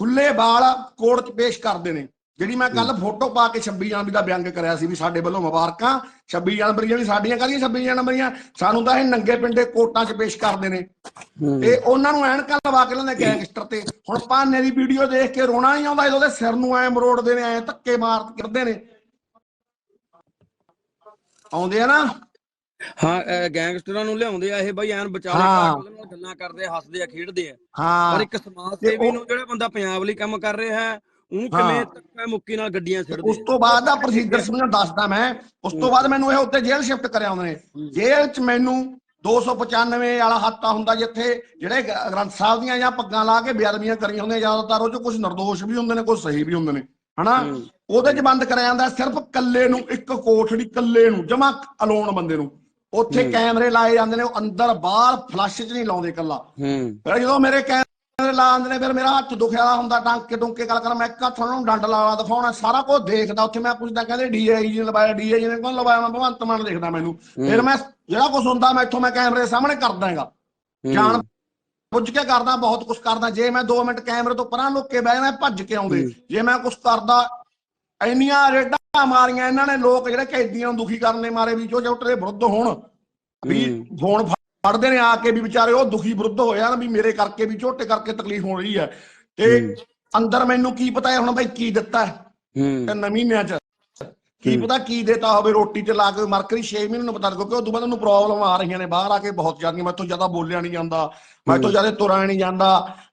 ਖੁੱਲੇ ਵਾਲ ਕੋਰਟ 'ਚ ਪੇਸ਼ ਕਰਦੇ ਨੇ। ਜਿਹੜੀ ਮੈਂ ਕੱਲ ਫੋਟੋ ਪਾ ਕੇ 26 ਜਨਵਰੀ ਦਾ ਬਿਆਨ ਕਰਿਆ ਸੀ ਵੀ ਸਾਡੇ ਵੱਲੋਂ ਮੁਬਾਰਕਾਂ 26 ਜਨਵਰੀ ਵੀ ਸਾਡੀਆਂ ਕਾਹਦੀਆਂ 26 ਜਨਵਰੀਆਂ? ਸਾਨੂੰ ਤਾਂ ਇਹ ਨੰਗੇ ਪਿੰਡੇ ਕੋਰਟਾਂ 'ਚ ਪੇਸ਼ ਕਰਦੇ ਨੇ। ਤੇ ਉਹਨਾਂ ਨੂੰ ਐਨਕਾਂ ਲਵਾ ਕੇ ਲੈਂਦੇ ਗੈਂਗਸਟਰ ਤੇ। ਹੁਣ ਭਾਨੇ ਦੀ ਵੀਡੀਓ ਦੇਖ ਕੇ ਰੋਣਾ ਹੀ ਆਉਂਦਾ ਉਹਦੇ ਸਿਰ ਨੂੰ ਐ ਮਰੋੜਦੇ ਨੇ ਐ ਧੱਕੇ ਮਾਰ ਕਰਦੇ ਨੇ। ਆਉਂਦੇ ਆ ਨਾ? ਹਾਂ ਗੈਂਗਸਟਰਾਂ ਨੂੰ ਲਿਆਉਂਦੇ ਆ ਇਹ ਬਈ ਐਨ ਵਿਚਾਲੇ ਨਾਲ ਗੱਲਾਂ ਕਰਦੇ ਆ ਹੱਸਦੇ ਆ ਖੇਡਦੇ ਆ। ਹਾਂ। ਪਰ ਇੱਕ ਸਮਾਜ ਸੇਵੀ ਨੂੰ ਜਿਹੜਾ ਬੰਦਾ ਪੰਜਾਬ ਲਈ ਕੰਮ ਕਰ ਰਿਹਾ ਹੈ ਉਹ। ਕਿਵੇਂ ਧੱਕਾ ਮੁੱਕੀ ਨਾਲ ਗੱਡੀਆਂ ਛੱਡਦੇ ਉਸ ਤੋਂ ਬਾਅਦ ਦਾ ਪ੍ਰੋਸੀਜਰ ਸਮਝਾਂ ਦੱਸਦਾ ਮੈਂ। ਉਸ ਤੋਂ ਬਾਅਦ ਮੈਨੂੰ ਇਹ ਉੱਤੇ ਜੇਲ੍ਹ ਸ਼ਿਫਟ ਕਰਿਆ ਉਹਨਾਂ। ਨੇ ਜੇਲ੍ਹ 'ਚ ਮੈਨੂੰ 295 ਵਾਲਾ ਹੱਤਾ ਹੁੰਦਾ ਜਿੱਥੇ ਜਿਹੜੇ ਗ੍ਰੰਥ ਸਾਹਿਬ ਦੀਆਂ ਜਾਂ ਪੱਗਾਂ ਲਾ ਕੇ ਬੇਅਦਬੀਆਂ ਕਰੀਆਂ ਹੁੰਦੀਆਂ ਜ਼ਿਆਦਾਤਰ ਉਹ 'ਚ ਕੁਝ ਨਿਰਦੋਸ਼ ਵੀ ਹੁੰਦੇ ਨੇ ਕੁਝ ਸਹੀ ਵੀ ਹੁੰਦੇ ਨੇ। ਹਨਾ। ਉਹਦੇ 'ਚ ਬੰਦ ਕਰਿਆ ਜਾਂਦਾ ਸਿਰਫ ਕੱਲੇ ਨੂੰ ਇੱਕ ਕੋਠੜੀ ਕੱਲੇ ਨੂੰ ਜਮਾ ਅਲੋਨ ਬੰਦੇ ਨੂੰ। ਉੱਥੇ ਕੈਮਰੇ ਲਾਏ ਜਾਂਦੇ ਨੇ ਉਹ ਅੰਦਰ ਬਾਹਰ ਫਲੱਸ਼ 'ਚ ਨਹੀਂ ਲਾਉਂਦੇ ਕੱਲਾ ਹੂੰ। ਫਿਰ ਜਦੋਂ ਮੇਰੇ ਕੈਮਰੇ ਲਾ ਆਉਂਦੇ ਨੇ ਫਿਰ ਮੇਰਾ ਹੱਥ ਦੁਖਿਆ ਹੁੰਦਾ ਟਾਂਕੇ ਟੁੰਕੇ ਗੱਲ ਕਰ ਮੈਂ ਇੱਕ ਹੱਥ ਨੂੰ ਡੰਡ ਲਾ ਲਾ ਦਿਖਾਉਣਾ ਸਾਰਾ ਕੁਝ ਦੇਖਦਾ ਉੱਥੇ ਮੈਂ ਪੁੱਛਦਾ ਕਹਿੰਦੇ ਡੀਆਈਜੀ ਨੇ ਲਵਾਇਆ ਡੀਆਈਜੀ ਨੇ ਕੌਣ ਲਵਾਇਆ? ਮੈਂ ਭਗਵੰਤ ਮਾਨ ਦੇਖਦਾ ਮੈਨੂੰ। ਫਿਰ ਮੈਂ ਜਿਹੜਾ ਕੁਝ ਹੁੰਦਾ ਮੈਂ ਇੱਥੋਂ ਮੈਂ ਕੈਮਰੇ ਸਾਹਮਣੇ ਕਰਦਾ ਹੈਗਾ ਜਾਣ ਪੁੱਜ ਕੇ ਕਰਦਾ ਬਹੁਤ ਕੁਝ ਕਰਦਾ ਜੇ ਮੈਂ 2 ਮਿੰਟ ਕੈਮਰੇ ਤੋਂ ਪਰਾਂ ਲੁੱਕ ਕੇ ਬਹਿ ਜਾਣਾ ਭੱਜ ਕੇ ਆਉਂਦੇ। ਜੇ ਮੈਂ ਕੁਝ ਕਰਦਾ ਇੰਨੀਆਂ ਰੇਡਾਂ ਮਾਰੀਆਂ ਇਹਨਾਂ ਨੇ ਲੋਕ ਜਿਹੜੇ ਕੈਦੀਆਂ ਨੂੰ ਦੁਖੀ ਕਰਨ ਦੇ ਮਾਰੇ ਵੀ ਜੋ ਜੁੱਟ ਦੇ ਵਿਰੁੱਧ ਹੋਣ ਵੀ ਫੋਨ ਫੜਦੇ ਨੇ ਆ ਕੇ ਵੀ ਵਿਚਾਰੇ ਉਹ ਦੁਖੀ ਵਿਰੁੱਧ ਹੋਇਆ ਨਾ ਵੀ ਮੇਰੇ ਕਰਕੇ ਵੀ ਝੋਟੇ ਕਰਕੇ ਤਕਲੀਫ ਹੋ ਰਹੀ ਹੈ। ਤੇ ਅੰਦਰ ਮੈਨੂੰ ਕੀ ਪਤਾ ਹੈ ਹੁਣ ਬਈ ਕੀ ਦਿੱਤਾ ਹੈ। ਤਿੰਨ ਮਹੀਨਿਆਂ ਚ। ਕੀ ਪਤਾ ਕੀ ਦੇਤਾ ਹੋਵੇ ਰੋਟੀ ਤੇ ਲਾ ਕੇ ਮਰਕਰੀ 6 ਮਹੀਨੇ ਨੂੰ ਪਤਾ ਲੱਗੋ ਕਿ ਉਦੋਂ ਬਾਅਦ ਉਹਨੂੰ ਪ੍ਰੋਬਲਮ ਆ ਰਹੀਆਂ ਨੇ ਬਾਹਰ ਆ ਕੇ ਬਹੁਤ ਜ਼ਿਆਦਾ ਮੈਥੋਂ ਜ਼ਿਆਦਾ ਬੋਲਿਆ ਨਹੀਂ ਜਾਂਦਾ ਮੈਥੋਂ ਜ਼ਿਆਦਾ ਤੁਰਿਆ ਨਹੀਂ ਜਾਂਦਾ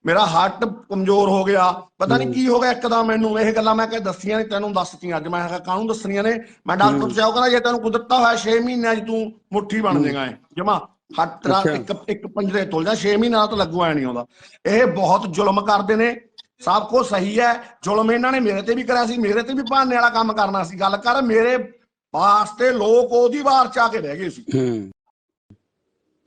ਮੇਰਾ ਹਾਰਟ ਕਮਜ਼ੋਰ ਹੋ ਗਿਆ ਪਤਾ ਨਹੀਂ ਕੀ ਹੋ ਗਿਆ ਇੱਕਦਮ ਮੈਨੂੰ ਇਹ ਗੱਲਾਂ ਮੈਂ ਕਿ ਦੱਸੀਆਂ ਨਹੀਂ ਤੈਨੂੰ ਦੱਸਤੀਆਂ ਅੱਜ ਮੈਂ ਕਿਹਾ ਕਾਹਨੂੰ ਦੱਸਣੀਆਂ ਨੇ ਮੈਂ ਡਾਕਟਰ ਤੋਂ ਚਾਹ ਕਹਿੰਦਾ ਜੇ ਤੈਨੂੰ ਕੁ ਦਿੱਤਾ ਹੋਇਆ 6 ਮਹੀਨਿਆਂ 'ਚ ਤੂੰ ਮੁੱਠੀ ਬਣ ਜਾਏਗਾ ਜਮਾ ਅੱਛਾ। ਇੱਕ ਇੱਕ ਪੰਜਰੇ ਤੁਲ ਜਾ 6 ਮਹੀਨਿਆਂ ਦਾ ਤਾਂ ਲੱਗੂ ਐ ਨਹੀਂ ਆਉਂਦਾ। ਇਹ ਬਹੁਤ ਜ਼ੁਲਮ ਕਰਦੇ ਨੇ ਸਭ ਕੁਝ ਸਹੀ ਹੈ। ਜ਼ੁਲਮ ਇਹਨਾਂ ਨੇ ਮੇਰੇ ਤੇ ਵੀ ਕਰਿਆ ਸੀ ਮੇਰੇ ਤੇ ਵੀ ਭਾਨੇ ਵਾਲਾ ਕੰਮ ਕਰਨਾ ਸੀ। ਗੱਲ ਕਰ ਮੇਰੇ ਵਾਸਤੇ ਲੋਕ ਉਹਦੀ ਵਾਰ ਚ ਆ ਕੇ ਬਹਿ ਗਏ ਸੀ।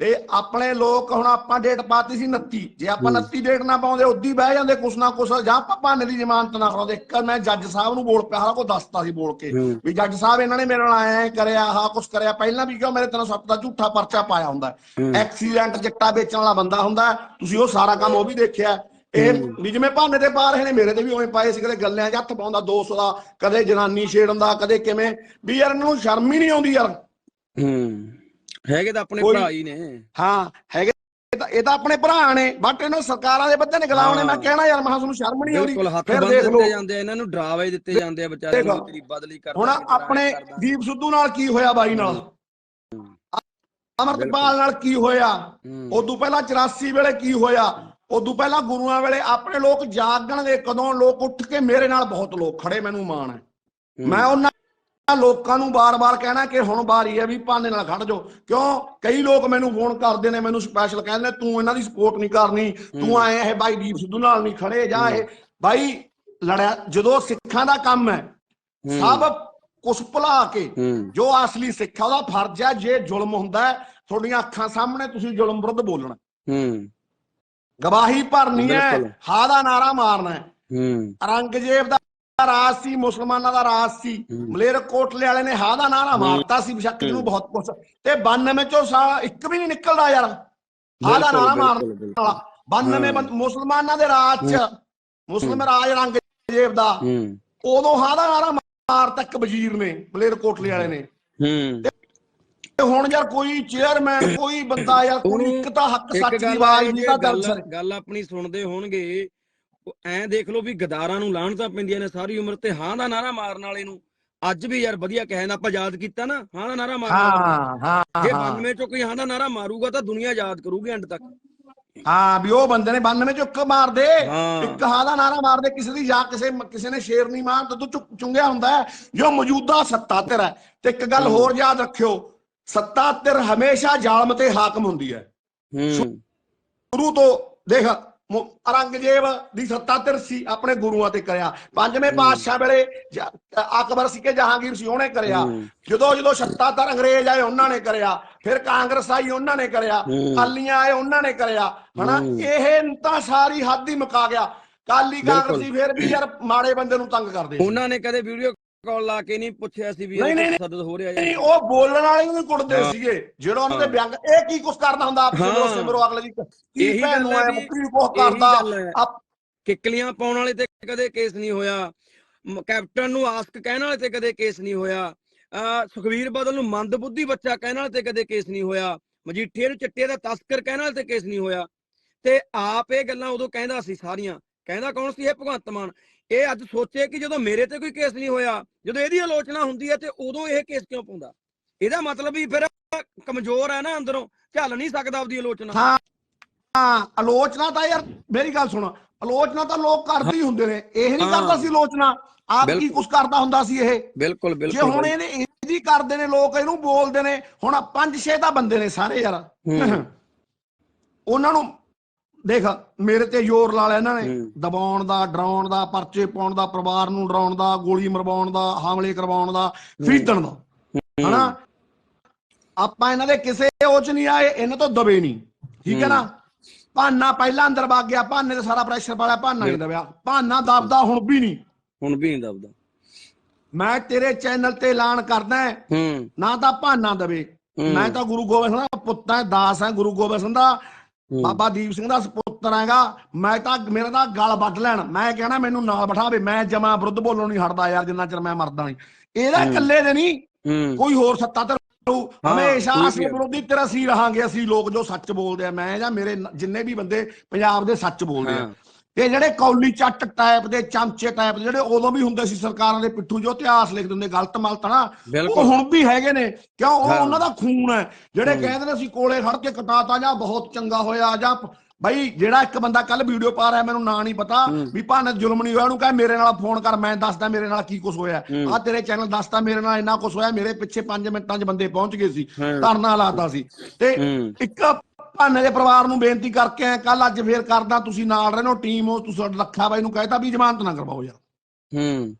ਤੇ ਆਪਣੇ ਲੋਕ ਹੁਣ ਆਪਾਂ ਡੇਟ ਪਾਤੀ ਸੀ 29 ਜੇ ਆਪਾਂ 29 ਡੇਟ ਨਾ ਪਾਉਂਦੇ ਉਦੀ ਬਹਿ ਜਾਂਦੇ ਕੁਛ ਨਾ ਕੁਛ। ਜਾਂ ਭਾਨੇ ਦੀ ਜ਼ਮਾਨਤ ਨਾ ਕਰਾਉਂਦੇ। ਇੱਕ ਮੈਂ ਜੱਜ ਸਾਹਿਬ ਨੂੰ ਬੋਲ ਪਿਆ ਸਾਰਾ ਕੁਝ ਦੱਸਤਾ ਸੀ ਬੋਲ ਕੇ। ਵੀ ਜੱਜ ਸਾਹਿਬ ਇਹਨਾਂ ਨੇ ਮੇਰੇ ਨਾਲ ਐ ਕਰਿਆ ਆਹ ਕੁਛ ਕਰਿਆ। ਪਹਿਲਾਂ ਵੀ ਕਿਉਂ ਮੇਰੇ ਤਰ੍ਹਾਂ ਸੱਤ ਦਾ ਝੂਠਾ ਪਰਚਾ ਪਾਇਆ ਹੁੰਦਾ? ਐਕਸੀਡੈਂਟ ਜੱਟਾ ਵੇਚਣ ਵਾਲਾ ਬੰਦਾ ਹੁੰਦਾ। ਤੁਸੀਂ ਉਹ ਸਾਰਾ ਕੰਮ ਉਹ ਵੀ ਦੇਖਿਆ। ਇਹ ਵੀ ਜਿਵੇਂ ਭਾਨੇ ਤੇ ਪਾ ਰਹੇ ਨੇ ਮੇਰੇ ਤੇ ਵੀ ਉਵੇਂ ਪਾਏ ਸੀ ਕਦੇ ਗੱਲਿਆਂ 'ਚ ਹੱਥ ਪਾਉਂਦਾ 200 ਦਾ ਕਦੇ ਜਨਾਨੀ ਛੇੜਨ ਦਾ ਕਦੇ ਕਿਵੇਂ। ਵੀ ਯਾਰ ਇਹਨਾਂ ਨੂੰ ਸ਼ਰਮ ਹੀ ਨਹੀਂ ਆਉਂਦੀ ਯਾਰ। ਹੂੰ। ਹੈਗੇ ਤਾਂ ਆਪਣੇ ਭਰਾ ਹੀ ਨੇ। ਹਾਂ ਹੈਗੇ ਇਹ ਤਾਂ ਆਪਣੇ ਭਰਾ ਨੇ ਬਟ ਇਹਨਾਂ ਸਰਕਾਰਾਂ ਦੇ ਬੱਦੇ ਨਿਕਲਾਉਣੇ ਮੈਂ ਹਾਂ। ਕਹਿਣਾ ਯਾਰ ਮਹਾਂ ਤੁਹਾਨੂੰ ਸ਼ਰਮ ਨਹੀਂ ਆਉਂਦੀ। ਫਿਰ ਦੇਖ ਲਓ। ਦਿੱਤੇ ਜਾਂਦੇ ਇਹਨਾਂ ਨੂੰ ਡਰਾਵੇ ਦਿੱਤੇ ਜਾਂਦੇ ਆ ਵਿਚਾਰਿਆਂ ਨੂੰ ਤੇਰੀ ਬਦਲੀ ਕਰ ਹੁਣ ਆਪਣੇ ਦੀਪ ਸਿੱਧੂ ਨਾਲ ਕੀ ਹੋਇਆ ਬਾਈ ਨਾਲ? ਅਮਰਤਪਾਲ ਨਾਲ ਕੀ ਹੋਇਆ? ਉਦੋਂ ਪਹਿਲਾਂ 84 ਵੇਲੇ ਕੀ ਹੋਇਆ? ਉਦੋਂ ਪਹਿਲਾਂ ਗੁਰੂਆਂ ਵੇਲੇ ਆਪਣੇ ਲੋਕ ਜਾਗਣਗੇ ਕਦੋਂ ਲੋਕ ਉੱਠ ਕੇ ਮੇਰੇ ਨਾਲ ਬਹੁਤ ਲੋਕ ਖੜੇ ਮੈਨੂੰ ਮਾਣ ਹੈ। ਮੈਂ ਉਹਨਾਂ ਲੋਕਾਂ ਨੂੰ ਬਾਰ-ਬਾਰ ਕਹਿਣਾ ਕਿ ਹੁਣ ਵਾਰੀ ਹੈ ਵੀ ਭਾਨੇ ਨਾਲ ਖੜ ਜਾਓ। ਕਿਉਂ? ਕਈ ਲੋਕ ਮੈਨੂੰ ਫੋਨ ਕਰਦੇ ਨੇ ਮੈਨੂੰ ਸਪੈਸ਼ਲ ਕਹਿੰਦੇ ਤੂੰ ਇਹਨਾਂ ਦੀ ਸਪੋਰਟ ਨਹੀਂ ਕਰਨੀ ਤੂੰ ਆਏ ਇਹ ਬਾਈ ਦੀਪ ਸਿੱਧੂ ਨਾਲ ਨਹੀਂ ਖੜੇ ਜਾਂ ਇਹ ਬਾਈ ਲੜਿਆ ਜਦੋਂ ਸਿੱਖਾਂ ਦਾ ਕੰਮ ਹੈ ਸਭ ਕੁਛ ਭੁਲਾ ਕੇ ਜੋ ਅਸਲੀ ਸਿੱਖ ਉਹਦਾ ਫਰਜ਼ ਹੈ ਜੇ ਜ਼ੁਲਮ ਹੁੰਦਾ ਹੈ ਤੁਹਾਡੀਆਂ ਅੱਖਾਂ ਸਾਹਮਣੇ ਤੁਸੀਂ ਜ਼ੁਲਮ ਵਿਰੁੱਧ ਬੋਲਣਾ। ਹੂੰ। ਗਵਾਹੀ ਭਰਨੀ ਹੈ। ਹਾ ਦਾ ਨਾਰਾ ਮਾਰਨਾ ਹੈ। ਹੂੰ। ਔਰੰਗਜ਼ੇਬ ਦਾ ਰਾਜ ਸੀ ਮੁਸਲਮਾਨਾਂ ਦਾ ਰਾਜ ਸੀ। ਮਲੇਰ ਕੋਟਲੇ ਵਾਲੇ ਨੇ ਹਾ ਦਾ ਨਾਰਾ ਮਾਰਤਾ ਸੀ ਬਿਸ਼ੱਕ ਜਿਹਨੂੰ ਬਹੁਤ ਕੁਛ। ਤੇ 92 ਚੋਂ ਸਾਲਾ ਇੱਕ ਵੀ ਨਹੀਂ ਨਿਕਲਦਾ ਯਾਰ। ਹਾ ਦਾ ਨਾਰਾ ਮਾਰਨ ਵਾਲਾ। 92 ਬੰਦ- ਮੁਸਲਮਾਨਾਂ ਦੇ ਰਾਜ ਚ ਮੁਸਲਮ ਰਾਜ ਔਰੰਗਜ਼ੇਬ ਦਾ ਹੂੰ। ਉਦੋਂ ਹਾ ਦਾ ਨਾਰਾ ਮਾਰ ਤੱਕ ਵਜ਼ੀਰ ਨੇ ਮਲੇਰ ਕੋਟਲੇ ਵਾਲੇ ਨੇ। ਹੂੰ। ਹੁਣ ਯਾਰ ਕੋਈ ਚੇਅਰਮੈਨ ਕੋਈ ਬੰਦਾ ਯਾਰ ਕੋਈ ਇੱਕ ਤਾਂ ਹੱਕ ਸੱਚ ਦੀ ਆਵਾਜ਼ ਨਹੀਂ ਤਾਂ ਗੱਲ ਦਰਸਲ ਗੱਲ ਆਪਣੀ ਸੁਣਦੇ ਹੋਣਗੇ ਐਂ ਦੇਖ ਲਓ ਵੀ ਗਦਾਰਾਂ ਨੂੰ ਲਾਹਣਤਾਂ ਪੈਂਦੀਆਂ ਨੇ ਸਾਰੀ ਉਮਰ ਤੇ ਹਾਂ ਦਾ ਨਾਰਾ ਮਾਰਨ ਵਾਲੇ ਨੂੰ। ਅੱਜ ਵੀ ਯਾਰ ਵਧੀਆ ਕਹਿਣ ਆਪਾਂ ਯਾਦ ਕੀਤਾ ਨਾ ਹਾਂ ਦਾ ਨਾਰਾ ਮਾਰਨ ਹਾਂ ਹਾਂ। ਜੇ ਹਾਂ 92 ਚੋਂ ਕੋਈ ਹਾਂ ਦਾ ਨਾਰਾ ਮਾਰੂਗਾ ਤਾਂ ਦੁਨੀਆ ਯਾਦ ਕਰੂਗੀ ਐਂਡ ਤੱਕ। ਹਾਂ ਵੀ ਉਹ ਬੰਦੇ ਨੇ 92 ਚ ਇੱਕ ਮਾਰ ਦੇ ਹਾਂ। ਇੱਕ ਹਾ ਦਾ ਨਾਰਾ ਮਾਰ ਦੇ ਕਿਸੇ ਦੀ ਜਾਂ ਕਿਸੇ ਕਿਸੇ ਨੇ ਸ਼ੇਰ ਨਹੀਂ ਮਾਰ ਤੂੰ ਚੁ- ਚੁੰਗਿਆ ਹੁੰਦਾ ਜੋ ਮੌਜੂਦਾ ਸੱਤਾ ਹੈ। ਤੇ ਇੱਕ ਗੱਲ ਹੋਰ ਯਾਦ ਰੱਖਿਓ ਸੱਤਾ ਧਿਰ ਹਮੇਸ਼ਾ ਜ਼ਾਲਮ ਤੇ ਹਾਕਮ ਹੁੰਦੀ ਹੈ ਹੂੰ ਗੁਰੂ ਤੋਂ ਦੇਖ ਔਰੰਗਜ਼ੇਬ ਦੀ ਸੱਤਾ ਧਿਰ ਸੀ ਆਪਣੇ ਗੁਰੂਆਂ ਤੇ ਕਰਿਆ ਪੰਜਵੇਂ ਪਾਤਸ਼ਾਹ ਵੇਲੇ ਅਕਬਰ ਸੀ ਕਿ ਜਹਾਂਗੀਰ ਸੀ ਉਹਨੇ ਕਰਿਆ। ਜਦੋਂ ਜਦੋਂ ਸੱਤਾਧਰ ਅੰਗਰੇਜ਼ ਆਏ ਉਹਨਾਂ ਨੇ ਕਰਿਆ ਫਿਰ ਕਾਂਗਰਸ ਆਈ ਉਹਨਾਂ ਨੇ ਕਰਿਆ। ਕਾਲੀਆਂ ਆਏ ਉਹਨਾਂ ਨੇ ਕਰਿਆ ਹਨਾ। ਇਹ ਤਾਂ ਸਾਰੀ ਹੱਦ ਹੀ ਮੁਕਾ ਗਿਆ ਕਾਲੀ। ਕਾਂਗਰਸੀ ਫਿਰ ਵੀ ਯਾਰ ਮਾੜੇ ਬੰਦੇ ਨੂੰ ਤੰਗ ਕਰਦੇ। ਉਹਨਾਂ ਨੇ ਕਦੇ ਵੀਡੀਓ ਕਾਲ ਲਾ ਕੇ ਨਹੀਂ ਪੁੱਛਿਆ ਸੀ ਵੀ ਨਹੀਂ, ਸਦਦ ਹੋ ਰਿਹਾ ਨਹੀਂ ਉਹ ਬੋਲਣ ਵਾਲੇ ਨੂੰ ਵੀ ਕੁੱਟਦੇ ਹਾਂ। ਸੀਗੇ। ਜਿਹੜਾ ਉਹਨਾਂ ਦੇ ਹਾਂ। ਵਿਅੰਗ ਇਹ ਕੀ ਕੁਛ ਕਰਦਾ ਹੁੰਦਾ ਆਪਸੇ ਹਾਂ। ਬਰੋਸੇ ਬਰੋ ਅਗਲੇ ਦੀ? ਕੀ ਇਹੀ ਭੈਣ ਗੱਲ ਨੂੰ ਹੈ ਆਇਆ ਵੀ- ਮੁੱਕੀ ਕੁਛ ਇਹੀ ਕਰਦਾ ਗੱਲ ਹੈ। ਆਪ- ਕਿੱਕਲੀਆਂ ਪਾਉਣ ਵਾਲੇ ਤੇ ਕਦੇ ਕੇਸ ਨਹੀਂ ਹੋਇਆ। ਮ- ਕੈਪਟਨ ਨੂੰ ਆਸਕ ਕਹਿਣ ਵਾਲੇ ਤੇ ਕਦੇ ਕੇਸ ਨਹੀਂ ਹੋਇਆ। ਅਹ ਸੁਖਵੀਰ ਬਾਦਲ ਨੂੰ ਮੰਦਬੁੱਧੀ ਬੱਚਾ ਕਹਿਣ ਵਾਲੇ ਤੇ ਕਦੇ ਕੇਸ ਨਹੀਂ ਹੋਇਆ। ਮਜੀਠੀਏ ਨੂੰ ਚਿੱਟੇ ਦਾ ਤਸਕਰ ਕਹਿਣ ਵਾਲੇ ਤੇ ਕੇਸ ਨਹੀਂ ਹੋਇਆ। ਤੇ ਆਪ ਇਹ ਗੱਲਾਂ ਉਦੋਂ ਕਹਿੰਦਾ ਸੀ ਸਾਰੀਆਂ। ਕਹਿੰਦਾ ਕੌਣ ਸੀ ਇਹ ਭਗਵੰਤ ਮਾਨ? ਇਹ ਅੱਜ ਸੋਚੇ ਕਿ ਜਦੋਂ ਮੇਰੇ ਤੇ ਕੋਈ ਕੇਸ ਨਹੀਂ ਹੋਇਆ ਜਦੋਂ ਇਹਦੀ ਆਲੋਚਨਾ ਹੁੰਦੀ ਹੈ ਤੇ ਉਦੋਂ ਇਹ ਕੇਸ ਕਿਉਂ ਪਾਉਂਦਾ ਇਹਦਾ ਮਤਲਬ ਵੀ ਫਿਰ ਕਮਜ਼ੋਰ ਹੈ ਨਾ ਅੰਦਰੋਂ ਝੱਲ ਨਹੀਂ ਸਕਦਾ ਆਪਦੀ ਆਲੋਚਨਾ ਹਾਂ ਹਾਂ ਆਲੋਚਨਾ ਤਾਂ ਯਾਰ ਮੇਰੀ ਗੱਲ ਸੁਣ ਆਲੋਚਨਾ ਤਾਂ ਲੋਕ ਕਰਦੇ ਹੀ ਹੁੰਦੇ ਨੇ ਇਹ ਨਹੀਂ। ਕਰਦਾ ਸੀ ਆਲੋਚਨਾ ਆਪ ਕੀ। ਕੁਛ ਕਰਦਾ ਹੁੰਦਾ ਸੀ ਇਹ ਬਿਲਕੁਲ ਜੇ ਬਿਲਕੁਲ ਹੁਣ ਇਹਨੇ ਇਹਦੀ ਕਰਦੇ ਨੇ ਲੋਕ ਇਹਨੂੰ ਬੋਲਦੇ ਨੇ ਹੁਣ ਪੰਜ ਛੇ ਤਾਂ ਬੰਦੇ ਨੇ ਸਾਰੇ ਯਾਰ। ਉਹਨਾਂ ਨੂੰ ਦੇਖ ਮੇਰੇ ਤੇ ਜ਼ੋਰ ਲਾ ਲਿਆ ਇਹਨਾਂ ਨੇ। ਦਬਾਉਣ ਦਾ ਡਰਾਉਣ ਦਾ ਪਰਚੇ ਪਾਉਣ ਦਾ ਪਰਿਵਾਰ ਨੂੰ ਡਰਾਉਣ ਦਾ ਗੋਲੀ ਮਰਵਾਉਣ ਦਾ ਹਮਲੇ ਕਰਵਾਉਣ ਦਾ ਫੀਤਣ ਦਾ। ਹਨਾ? ਆਪਾਂ ਇਹਨਾਂ ਦੇ ਕਿਸੇ ਉਹ ਚ ਨਹੀਂ ਆਏ ਇਹਨਾਂ ਤੋਂ ਦਬੇ ਨਹੀਂ। ਠੀਕ ਹੈ ਨਾ? ਭਾਨਾ ਪਹਿਲਾਂ ਅੰਦਰ ਵਗ ਗਿਆ ਭਾਨੇ ਤੇ ਸਾਰਾ ਪ੍ਰੈਸ਼ਰ ਪਾਲਿਆ ਭਾਨਾ ਨਹੀਂ ਦਬਿਆ। ਭਾਨਾ ਦਬਦਾ ਹੁਣ ਵੀ ਨਹੀਂ। ਹੁਣ ਵੀ ਨਹੀਂ ਦਬਦਾ। ਮੈਂ ਤੇਰੇ ਚੈਨਲ ਤੇ ਐਲਾਨ ਕਰਦਾ ਨਾ ਤਾਂ ਭਾਨਾ ਦਵੇ। ਮੈਂ ਤਾਂ ਗੁਰੂ ਗੋਬਿੰਦ ਸਿੰਘ ਦਾ ਪੁੱਤ ਹਾਂ ਦਾਸ ਹਾਂ ਗੁਰੂ ਗੋਬਿੰਦ ਸਿੰਘ ਦਾ। ਬਾਬਾ ਦੀਪ ਸਿੰਘ ਦਾ ਸੁਪੁੱਤਰ ਹੈਗਾ ਮੈਂ ਤਾਂ ਮੇਰਾ ਤਾਂ ਗਲ ਵੱਢ ਲੈਣ। ਮੈਂ ਕਹਿਣਾ ਮੈਨੂੰ ਨਾਲ ਬਿਠਾਵੇ ਮੈਂ ਜਮਾ ਵਿਰੁੱਧ ਬੋਲਣੋਂ ਨਹੀਂ ਹਟਦਾ ਯਾਰ ਜਿੰਨਾ ਚਿਰ ਮੈਂ ਮਰਦਾ ਨਹੀਂ। ਇਹਦਾ ਇਕੱਲੇ ਦੇ ਨਹੀਂ ਕੋਈ ਹੋਰ ਸੱਤਾ ਤੇ ਹਮੇਸ਼ਾ ਅਸੀਂ। ਵਿਰੋਧੀ ਤੇਰਾ ਸੀ ਰਹਾਂਗੇ ਅਸੀਂ ਲੋਕ ਜੋ ਸੱਚ ਬੋਲਦੇ ਆ। ਮੈਂ ਜਾਂ ਮੇਰੇ ਜਿੰਨੇ ਵੀ ਬੰਦੇ ਪੰਜਾਬ ਦੇ ਸੱਚ ਬੋਲਦੇ ਆ। ਤੇ ਜਿਹੜੇ ਕੌਲੀ ਚੱਟ ਟਾਈਪ ਦੇ ਚਮਚੇ ਟਾਈਪ ਦੇ ਜਿਹੜੇ ਉਦੋਂ ਵੀ ਹੁੰਦੇ ਸੀ ਸਰਕਾਰਾਂ ਦੇ ਪਿੱਠੂ ਜੋ ਇਤਿਹਾਸ ਲਿਖ ਦਿੰਦੇ ਗਲਤ ਮਲਤ ਨਾ ਉਹ ਹੁਣ ਵੀ ਹੈਗੇ ਨੇ ਕਿਉਂ ਉਹ। ਉਹਨਾਂ ਦਾ ਖੂਨ ਹੈ ਜਿਹੜੇ। ਕਹਿੰਦੇ ਨੇ ਅਸੀਂ ਕੋਲੇ ਖੜ ਕੇ ਕਟਾਤਾ ਜਾਂ ਬਹੁਤ ਚੰਗਾ ਹੋਇਆ ਜਾਂ ਬਈ ਜਿਹੜਾ ਇੱਕ ਬੰਦਾ ਕੱਲ ਵੀਡੀਓ ਪਾ ਰਿਹਾ ਮੈਨੂੰ ਨਾਂ ਨਹੀਂ ਪਤਾ। ਵੀ ਭਾਵੇਂ ਜ਼ੁਲਮ ਨਹੀਂ ਹੋਇਆ ਉਹਨੂੰ ਕਹੇ ਮੇਰੇ ਨਾਲ ਫੋਨ ਕਰ ਮੈਂ ਦੱਸਦਾ ਮੇਰੇ ਨਾਲ ਕੀ ਕੁਝ ਹੋਇਆ। ਆ ਤੇਰੇ ਚੈਨਲ ਦੱਸਦਾ ਮੇਰੇ ਨਾਲ ਇੰਨਾ ਕੁਝ ਹੋਇਆ ਮੇਰੇ ਪਿੱਛੇ 5 ਮਿੰਟਾਂ 'ਚ ਬੰਦੇ ਪਹੁੰਚ ਗਏ ਸੀ। ਧਰਨਾ ਲਾਤਾ ਸੀ ਤੇ। ਇੱਕ ਭਾਨੇ ਦੇ ਪਰਿਵਾਰ ਨੂੰ ਬੇਨਤੀ ਕਰਕੇ ਆਇਆ ਕੱਲ ਅੱਜ ਫੇਰ ਕਰਦਾ ਤੁਸੀਂ ਨਾਲ ਰਹਿਣੋ ਟੀਮ ਹੋ ਤੁਸੀਂ ਲੱਖਾ ਬਾਈ ਨੂੰ ਕਹਿਤਾ ਵੀ ਜ਼ਮਾਨਤ ਨਾ ਕਰਵਾਓ ਯਾਰ। ਹੂੰ।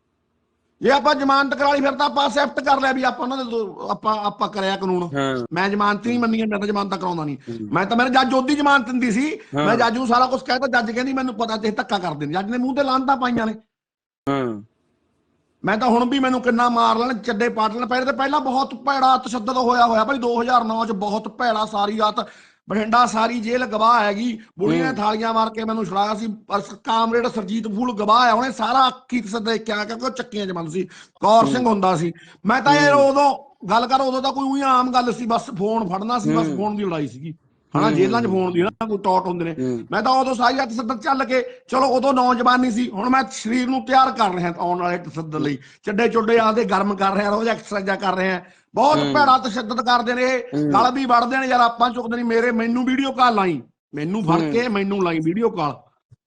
ਜੇ ਆਪਾਂ ਜ਼ਮਾਨਤ ਕਰਾ ਲਈ ਫਿਰ ਤਾਂ ਆਪਾਂ ਐਕਸੈਪਟ ਕਰ ਲਿਆ ਵੀ ਆਪਾਂ ਉਹਨਾਂ ਦੇ ਆਪਾਂ ਆਪਾਂ ਕਰਿਆ ਕਾਨੂੰਨ। ਮੈਂ ਜ਼ਮਾਨਤ ਨਹੀਂ ਮੰਨੀ ਮੈਂ ਤਾਂ ਜ਼ਮਾਨਤ ਕਰਾਉਂਦਾ ਨਹੀਂ। ਮੈਂ ਤਾਂ ਮੇਰੇ ਜੱਜ ਉਹਦੀ ਜ਼ਮਾਨਤ ਦਿੰਦੀ ਸੀ। ਮੈਂ ਜੱਜ ਨੂੰ ਸਾਰਾ ਕੁਝ ਕਹਿਤਾ ਜੱਜ ਕਹਿੰਦੀ ਮੈਨੂੰ ਪਤਾ ਤੇ ਧੱਕਾ ਕਰਦੇ ਨੇ ਜੱਜ ਨੇ ਮੂੰਹ ਤੇ ਲਾਂਤਾ ਪਾਈਆਂ ਨੇ। ਹਾਂ। ਮੈਂ ਤਾਂ ਹੁਣ ਵੀ ਮੈਨੂੰ ਕਿੰਨਾ ਮਾਰ ਲੈਣ ਚੱਡੇ ਪਾਟ ਲੈਣ। ਪਹਿਲੇ ਤਾਂ ਪਹਿਲਾਂ ਬਹੁਤ ਭੈੜਾ ਤਸ਼ੱਦਦ ਹੋਇਆ ਹੋਇਆ ਭਾਈ 2009 ਚ ਬਹੁਤ ਭੈੜਾ ਸਾਰੀ ਰਾਤ ਬਠਿੰਡਾ ਸਾਰੀ ਜੇਲ੍ਹ ਗਵਾਹ ਹੈਗੀ। ਬੁੜੀਆਂ ਨੇ ਥਾਲੀਆਂ ਮਾਰ ਕੇ ਮੈਨੂੰ ਛੁਡਾਇਆ ਸੀ। ਅਸ- ਕਾਮਰੇਡ ਸਰਜੀਤ ਫੂਲ ਗਵਾਹ ਹੈ। ਉਹਨੇ ਸਾਰਾ ਅੱਖੀ ਤਸ ਦੇਖਿਆ ਕਿਉਂਕਿ ਉਹ ਚੱਕੀਆਂ ਚ ਬੰਦ ਸੀ। ਕੌਰ ਸਿੰਘ ਹੁੰਦਾ ਸੀ। ਮੈਂ ਤਾਂ ਯਾਰ ਉਦੋਂ ਗੱਲ ਕਰ ਉਦੋਂ ਤਾਂ ਕੋਈ ਉਹੀ ਆਮ ਗੱਲ ਸੀ। ਬਸ ਫੋਨ ਫੜਨਾ ਸੀ। ਬਸ। ਫੋਨ ਦੀ ਲੜਾਈ ਸੀਗੀ। ਹਨਾ ਹੂੰ। ਜੇਲ੍ਹਾਂ 'ਚ ਫੋਨ ਦੀ ਨਾ ਕੋਈ ਟੌਟ ਹੁੰਦੇ ਨੇ ਮੈਂ ਤਾਂ ਉਦੋਂ ਸਾਰੀ ਤਸੱਦਦ ਚੱਲ ਕੇ ਚਲੋ ਉਦੋਂ ਨੌਜਵਾਨੀ ਸੀ ਹੁਣ ਮੈਂ ਸਰੀਰ ਨੂੰ ਤਿਆਰ ਕਰ ਰਿਹਾ ਆਉਣ ਵਾਲੇ ਤਸੱਦਦ ਲਈ ਚੱਡੇ ਚੁੱਡੇ ਆਦੇ ਗਰਮ ਕਰ ਰਿਹਾ ਰੋਜ਼ ਐਕਸਰਸਾਈਜ਼ਾਂ ਕਰ ਰਿਹਾ ਬਹੁਤ। ਭੈੜਾ ਤਸ਼ੱਦਦ ਕਰਦੇ ਨੇ। ਗਲ ਵੀ ਵੜਦੇ ਨੇ ਯਾਰ ਆਪਾਂ ਚੁੱਕਦੇ ਨਹੀਂ ਮੇਰੇ ਮੈਨੂੰ ਵੀਡੀਓ ਕਾਲ ਲਾਈ ਮੈਨੂੰ ਫੜ। ਕੇ ਮੈਨੂੰ ਲਾਈ ਵੀਡੀਓ ਕਾਲ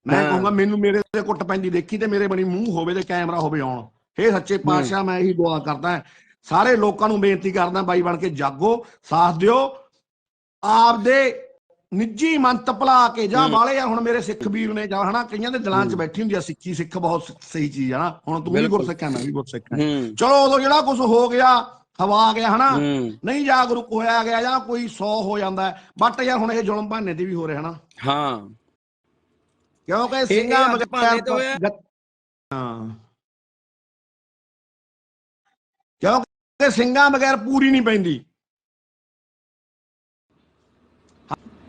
ਮੈਂ। ਕਹੂੰਗਾ ਮੈਨੂੰ ਮੇਰੇ ਤੇ ਕੁੱਟ ਪੈਂਦੀ ਦੇਖੀ ਤੇ ਮੇਰੇ ਬਣੀ ਮੂੰਹ ਹੋਵੇ ਤੇ ਕੈਮਰਾ ਹੋਵੇ ਆਉਣ ਇਹ ਸੱਚੇ ਪਾਤਸ਼ਾਹ ਮੈਂ ਇਹੀ ਦੁਆ ਕਰਦਾ ਸਾਰੇ ਲੋਕਾਂ ਨੂੰ ਬੇਨਤੀ ਕਰਦਾ ਬਾਈ ਬਣ ਕੇ ਜਾਗੋ ਸਾਥ ਦਿਓ ਆਪਦੇ ਨਿੱਜੀ ਮੰਤ ਭਲਾ ਕੇ ਜਾਂ। ਵਾਲੇ ਆ ਹੁਣ ਮੇਰੇ ਸਿੱਖ ਵੀਰ ਨੇ ਜਾਂ ਹਨਾ ਕਈਆਂ ਦੇ ਦਿਲਾਂ 'ਚ ਬੈਠੀ ਹੁੰਦੀ ਆ ਸਿੱਖੀ ਸਿੱਖ ਬਹੁਤ ਸ- ਸਹੀ ਚੀਜ਼ ਆ ਨਾ। ਹੁਣ ਤੂੰ ਵੀ। ਗੁਰਸਿੱਖ ਹੈ ਮੈਂ ਵੀ ਗੁਰਸਿੱਖ ਹੂੰ। ਚਲੋ ਉਦੋਂ ਜਿਹੜਾ ਕੁਝ ਹੋ ਗਿਆ ਹਵਾ ਆ ਗਿਆ ਹਨਾ। ਨਹੀਂ ਜਾਗਰੂਕ ਹੋਇਆ ਗਿਆ ਜਾਂ ਕੋਈ 100 ਹੋ ਜਾਂਦਾ ਬਟ ਯਾਰ ਹੁਣ ਇਹ ਜ਼ੁਲਮ ਭਾਨੇ ਤੇ ਵੀ ਹੋ ਰਿਹਾ ਹਨਾ। ਹਾਂ। ਕਿਉਂਕਿ ਸਿੰਘਾਂ ਹੋਇਆ? ਹਾਂ। ਕਿਉਂਕਿ ਸਿੰਘਾਂ ਬਗੈਰ ਪੂਰੀ ਨਹੀਂ ਪੈਂਦੀ।